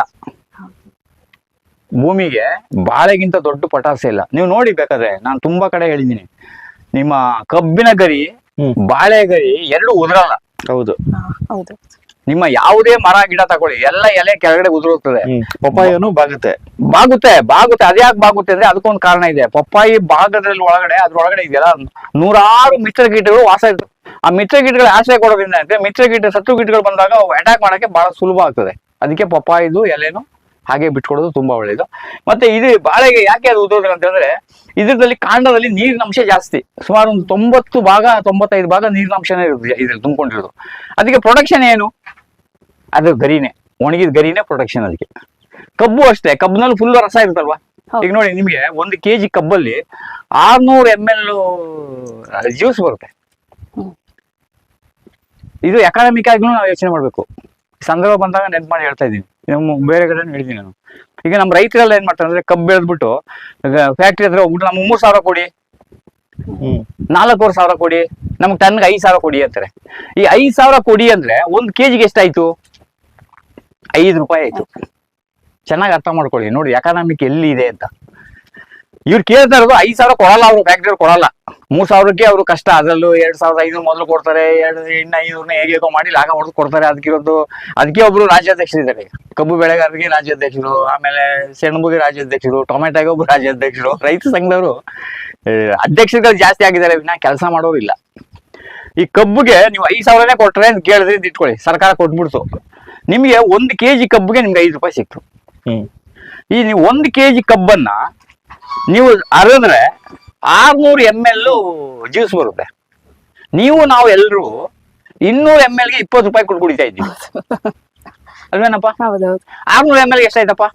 ಭೂಮಿಗೆ ಬಾಳೆಗಿಂತ ದೊಡ್ಡ ಪಟಾಸೆ ಇಲ್ಲ. ನೀವು ನೋಡಿ ಬೇಕಾದ್ರೆ ನಾನು ತುಂಬಾ ಕಡೆ ಹೇಳಿದ್ದೀನಿ ನಿಮ್ಮ ಕಬ್ಬಿನ ಗರಿ ಬಾಳೆ ಗರಿ ಎರಡು ಉದುರಲ್ಲ. ಹೌದು. ಹೌದು. ನಿಮ್ಮ ಯಾವುದೇ ಮರ ಗಿಡ ತಗೊಳ್ಳಿ ಎಲ್ಲ ಎಲೆ ಕೆಳಗಡೆ ಉದುರುತ್ತದೆ ಪಪ್ಪಾಯಿನು ಬಾಗುತ್ತೆ. ಬಾಗುತ್ತೆ ಬಾಗುತ್ತೆ ಅದ್ಯಾಕೆ ಬಾಗುತ್ತೆ ಅಂದ್ರೆ ಅದಕ್ಕೊಂದು ಕಾರಣ ಇದೆ. ಪಪ್ಪಾಯಿ ಭಾಗದಲ್ಲಿ ಒಳಗಡೆ ಅದ್ರೊಳಗಡೆ ಇದೆಯಲ್ಲ ನೂರಾರು ಮಿತ್ರ ಗೀಟಗಳು ವಾಸ ಇರ್ತವೆ ಆ ಮಿತ್ರ ಕೀಟಗಳು ಆಶ್ರಯ ಕೊಡೋದ್ರಿಂದ ಅಂದ್ರೆ ಮಿತ್ರ ಗೀಟ ಸತ್ತು ಕೀಟಗಳು ಬಂದಾಗ ಅಟ್ಯಾಕ್ ಮಾಡಕ್ಕೆ ಬಹಳ ಸುಲಭ ಆಗ್ತದೆ. ಅದಕ್ಕೆ ಪಪ್ಪಾಯಿದು ಎಲೆನು ಹಾಗೆ ಬಿಟ್ಕೊಡೋದು ತುಂಬಾ ಒಳ್ಳೇದು. ಮತ್ತೆ ಇದು ಬಾಳೆಗೆ ಯಾಕೆ ಅದು ಉದುರೋದ್ರೆ ಅಂತಂದ್ರೆ ಇದ್ರಲ್ಲಿ ಕಾಂಡದಲ್ಲಿ ನೀರಿನ ಅಂಶ ಜಾಸ್ತಿ. ಸುಮಾರು ಒಂದು ತೊಂಬತ್ತು ಭಾಗ ತೊಂಬತ್ತೈದು ಭಾಗ ನೀರಿನ ಅಂಶನೇ ಇರುತ್ತೆ ಇದ್ರಲ್ಲಿ ತುಂಬಿಕೊಂಡಿರೋದು. ಅದಕ್ಕೆ ಪ್ರೊಡಕ್ಷನ್ ಏನು? ಅದು ಗರಿನೇ ಒಣಗಿದ ಗರಿನೇ ಪ್ರೊಟೆಕ್ಷನ್ ಅದಕ್ಕೆ. ಕಬ್ಬು ಅಷ್ಟೇ ಕಬ್ಬಿನಲ್ಲಿ ಫುಲ್ ರಸ ಇರುತ್ತಲ್ವಾ. ಈಗ ನೋಡಿ ನಿಮಗೆ ಒಂದು ಕೆಜಿ ಕಬ್ಬಲ್ಲಿ ಆರ್ನೂರು ಎಂ ಎಲ್ ಜ್ಯೂಸ್ ಬರುತ್ತೆ. ಇದು ಎಕಾನಮಿಕ್ ಆಗಿನೂ ನಾವು ಯೋಚನೆ ಮಾಡಬೇಕು. ಸಂದರ್ಭ ಬಂದಾಗ ನೆನ್ಪು ಮಾಡಿ ಹೇಳ್ತಾ ಇದ್ದೀನಿ. ನಮ್ಮ ಬೇರೆ ಕಡೆ ಹೇಳಿದ್ದೀನಿ ನಾನು. ಈಗ ನಮ್ಮ ರೈತರೆಲ್ಲ ಏನ್ ಮಾಡ್ತಾರೆ ಅಂದ್ರೆ ಕಬ್ಬು ಬೆಳೆದ್ಬಿಟ್ಟು ಫ್ಯಾಕ್ಟ್ರಿ ಹತ್ರ ಹೋಗ್ಬಿಟ್ಟು ನಮ್ಗೆ ಮೂರ್ ಸಾವಿರ ಕೊಡಿ. ಹ್ಮ್. ನಾಲ್ಕೂವರೆ ಸಾವಿರ ಕೊಡಿ. ನಮ್ಗೆ ಟನ್ಗೆ ಐದು ಸಾವಿರ ಕೊಡಿ ಅಂತಾರೆ. ಈ ಐದು ಸಾವಿರ ಕೊಡಿ ಅಂದ್ರೆ ಒಂದು ಕೆಜಿಗೆ ಎಷ್ಟಾಯ್ತು? ಐದು ರೂಪಾಯಿ ಆಯ್ತು. ಚೆನ್ನಾಗಿ ಅರ್ಥ ಮಾಡ್ಕೊಳ್ಳಿ. ನೋಡಿ ಎಕಾನಮಿಕ್ ಎಲ್ಲಿ ಇದೆ ಅಂತ. ಇವ್ರು ಕೇಳ್ತಾ ಇರೋದು ಐದು ಸಾವಿರ ಕೊಡಲ್ಲ ಅವರು ಫ್ಯಾಕ್ಟ್ರಿ ಕೊಡಲ್ಲ. ಮೂರ್ ಸಾವಿರಕ್ಕೆ ಅವರು ಕಷ್ಟ. ಅದರಲ್ಲೂ ಎರಡ್ ಸಾವಿರದ ಐನೂರು ಮೊದಲು ಕೊಡ್ತಾರೆ. ಎರಡು ಇನ್ನ ಐನೂರನ್ನ ಹೇಗೆ ಮಾಡಿ ಲಾಗ ಹೊಡೆದು ಕೊಡ್ತಾರೆ. ಅದಕ್ಕಿರೋದು, ಅದಕ್ಕೆ ಒಬ್ರು ರಾಜ್ಯಾಧ್ಯಕ್ಷರಿದ್ದಾರೆ ಕಬ್ಬು ಬೆಳೆಗಾರರಿಗೆ ರಾಜ್ಯಾಧ್ಯಕ್ಷರು, ಆಮೇಲೆ ಸೆಣಬುಗೆ ರಾಜ್ಯಾಧ್ಯಕ್ಷರು ಟೊಮೆಟೊಗೆ ಒಬ್ರು ರಾಜ್ಯಾಧ್ಯಕ್ಷರು, ರೈತ ಸಂಘದವರು. ಅಧ್ಯಕ್ಷರುಗಳು ಜಾಸ್ತಿ ಆಗಿದ್ದಾರೆ. ವಿನ ಕೆಲಸ ಮಾಡೋರು ಇಲ್ಲ. ಈ ಕಬ್ಬುಗೆ ನೀವು ಐದು ಸಾವಿರನೇ ಕೊಟ್ರೆ ಅಂತ ಕೇಳಿದ್ರೆ ಇಟ್ಕೊಳ್ಳಿ ಸರ್ಕಾರ ಕೊಟ್ಬಿಡ್ತು. ನಿಮಗೆ ಒಂದು ಕೆ ಜಿ ಕಬ್ಬಿಗೆ ನಿಮ್ಗೆ ಐದು ರೂಪಾಯಿ ಸಿಕ್ತು. ಈ ನೀವು ಒಂದು ಕೆ ಜಿ ಕಬ್ಬನ್ನ ನೀವು ಅರದ್ರೆ ಆರ್ನೂರು ಎಂ ಎಲ್ ಜ್ಯೂಸ್ ಬರುತ್ತೆ. ನೀವು ನಾವು ಎಲ್ಲರೂ ಇನ್ನೂರು ಎಂ ಎಲ್ಗೆ ಇಪ್ಪತ್ತು ರೂಪಾಯಿ ಕೊಟ್ಟು ಕುಡಿತಾ ಇದ್ದೀವಿ. ಅಲ್ವೇನಪ್ಪ? ಆರ್ನೂರು ಎಂ ಎಲ್ಗೆ ಎಷ್ಟಾಯ್ತಪ್ಪ?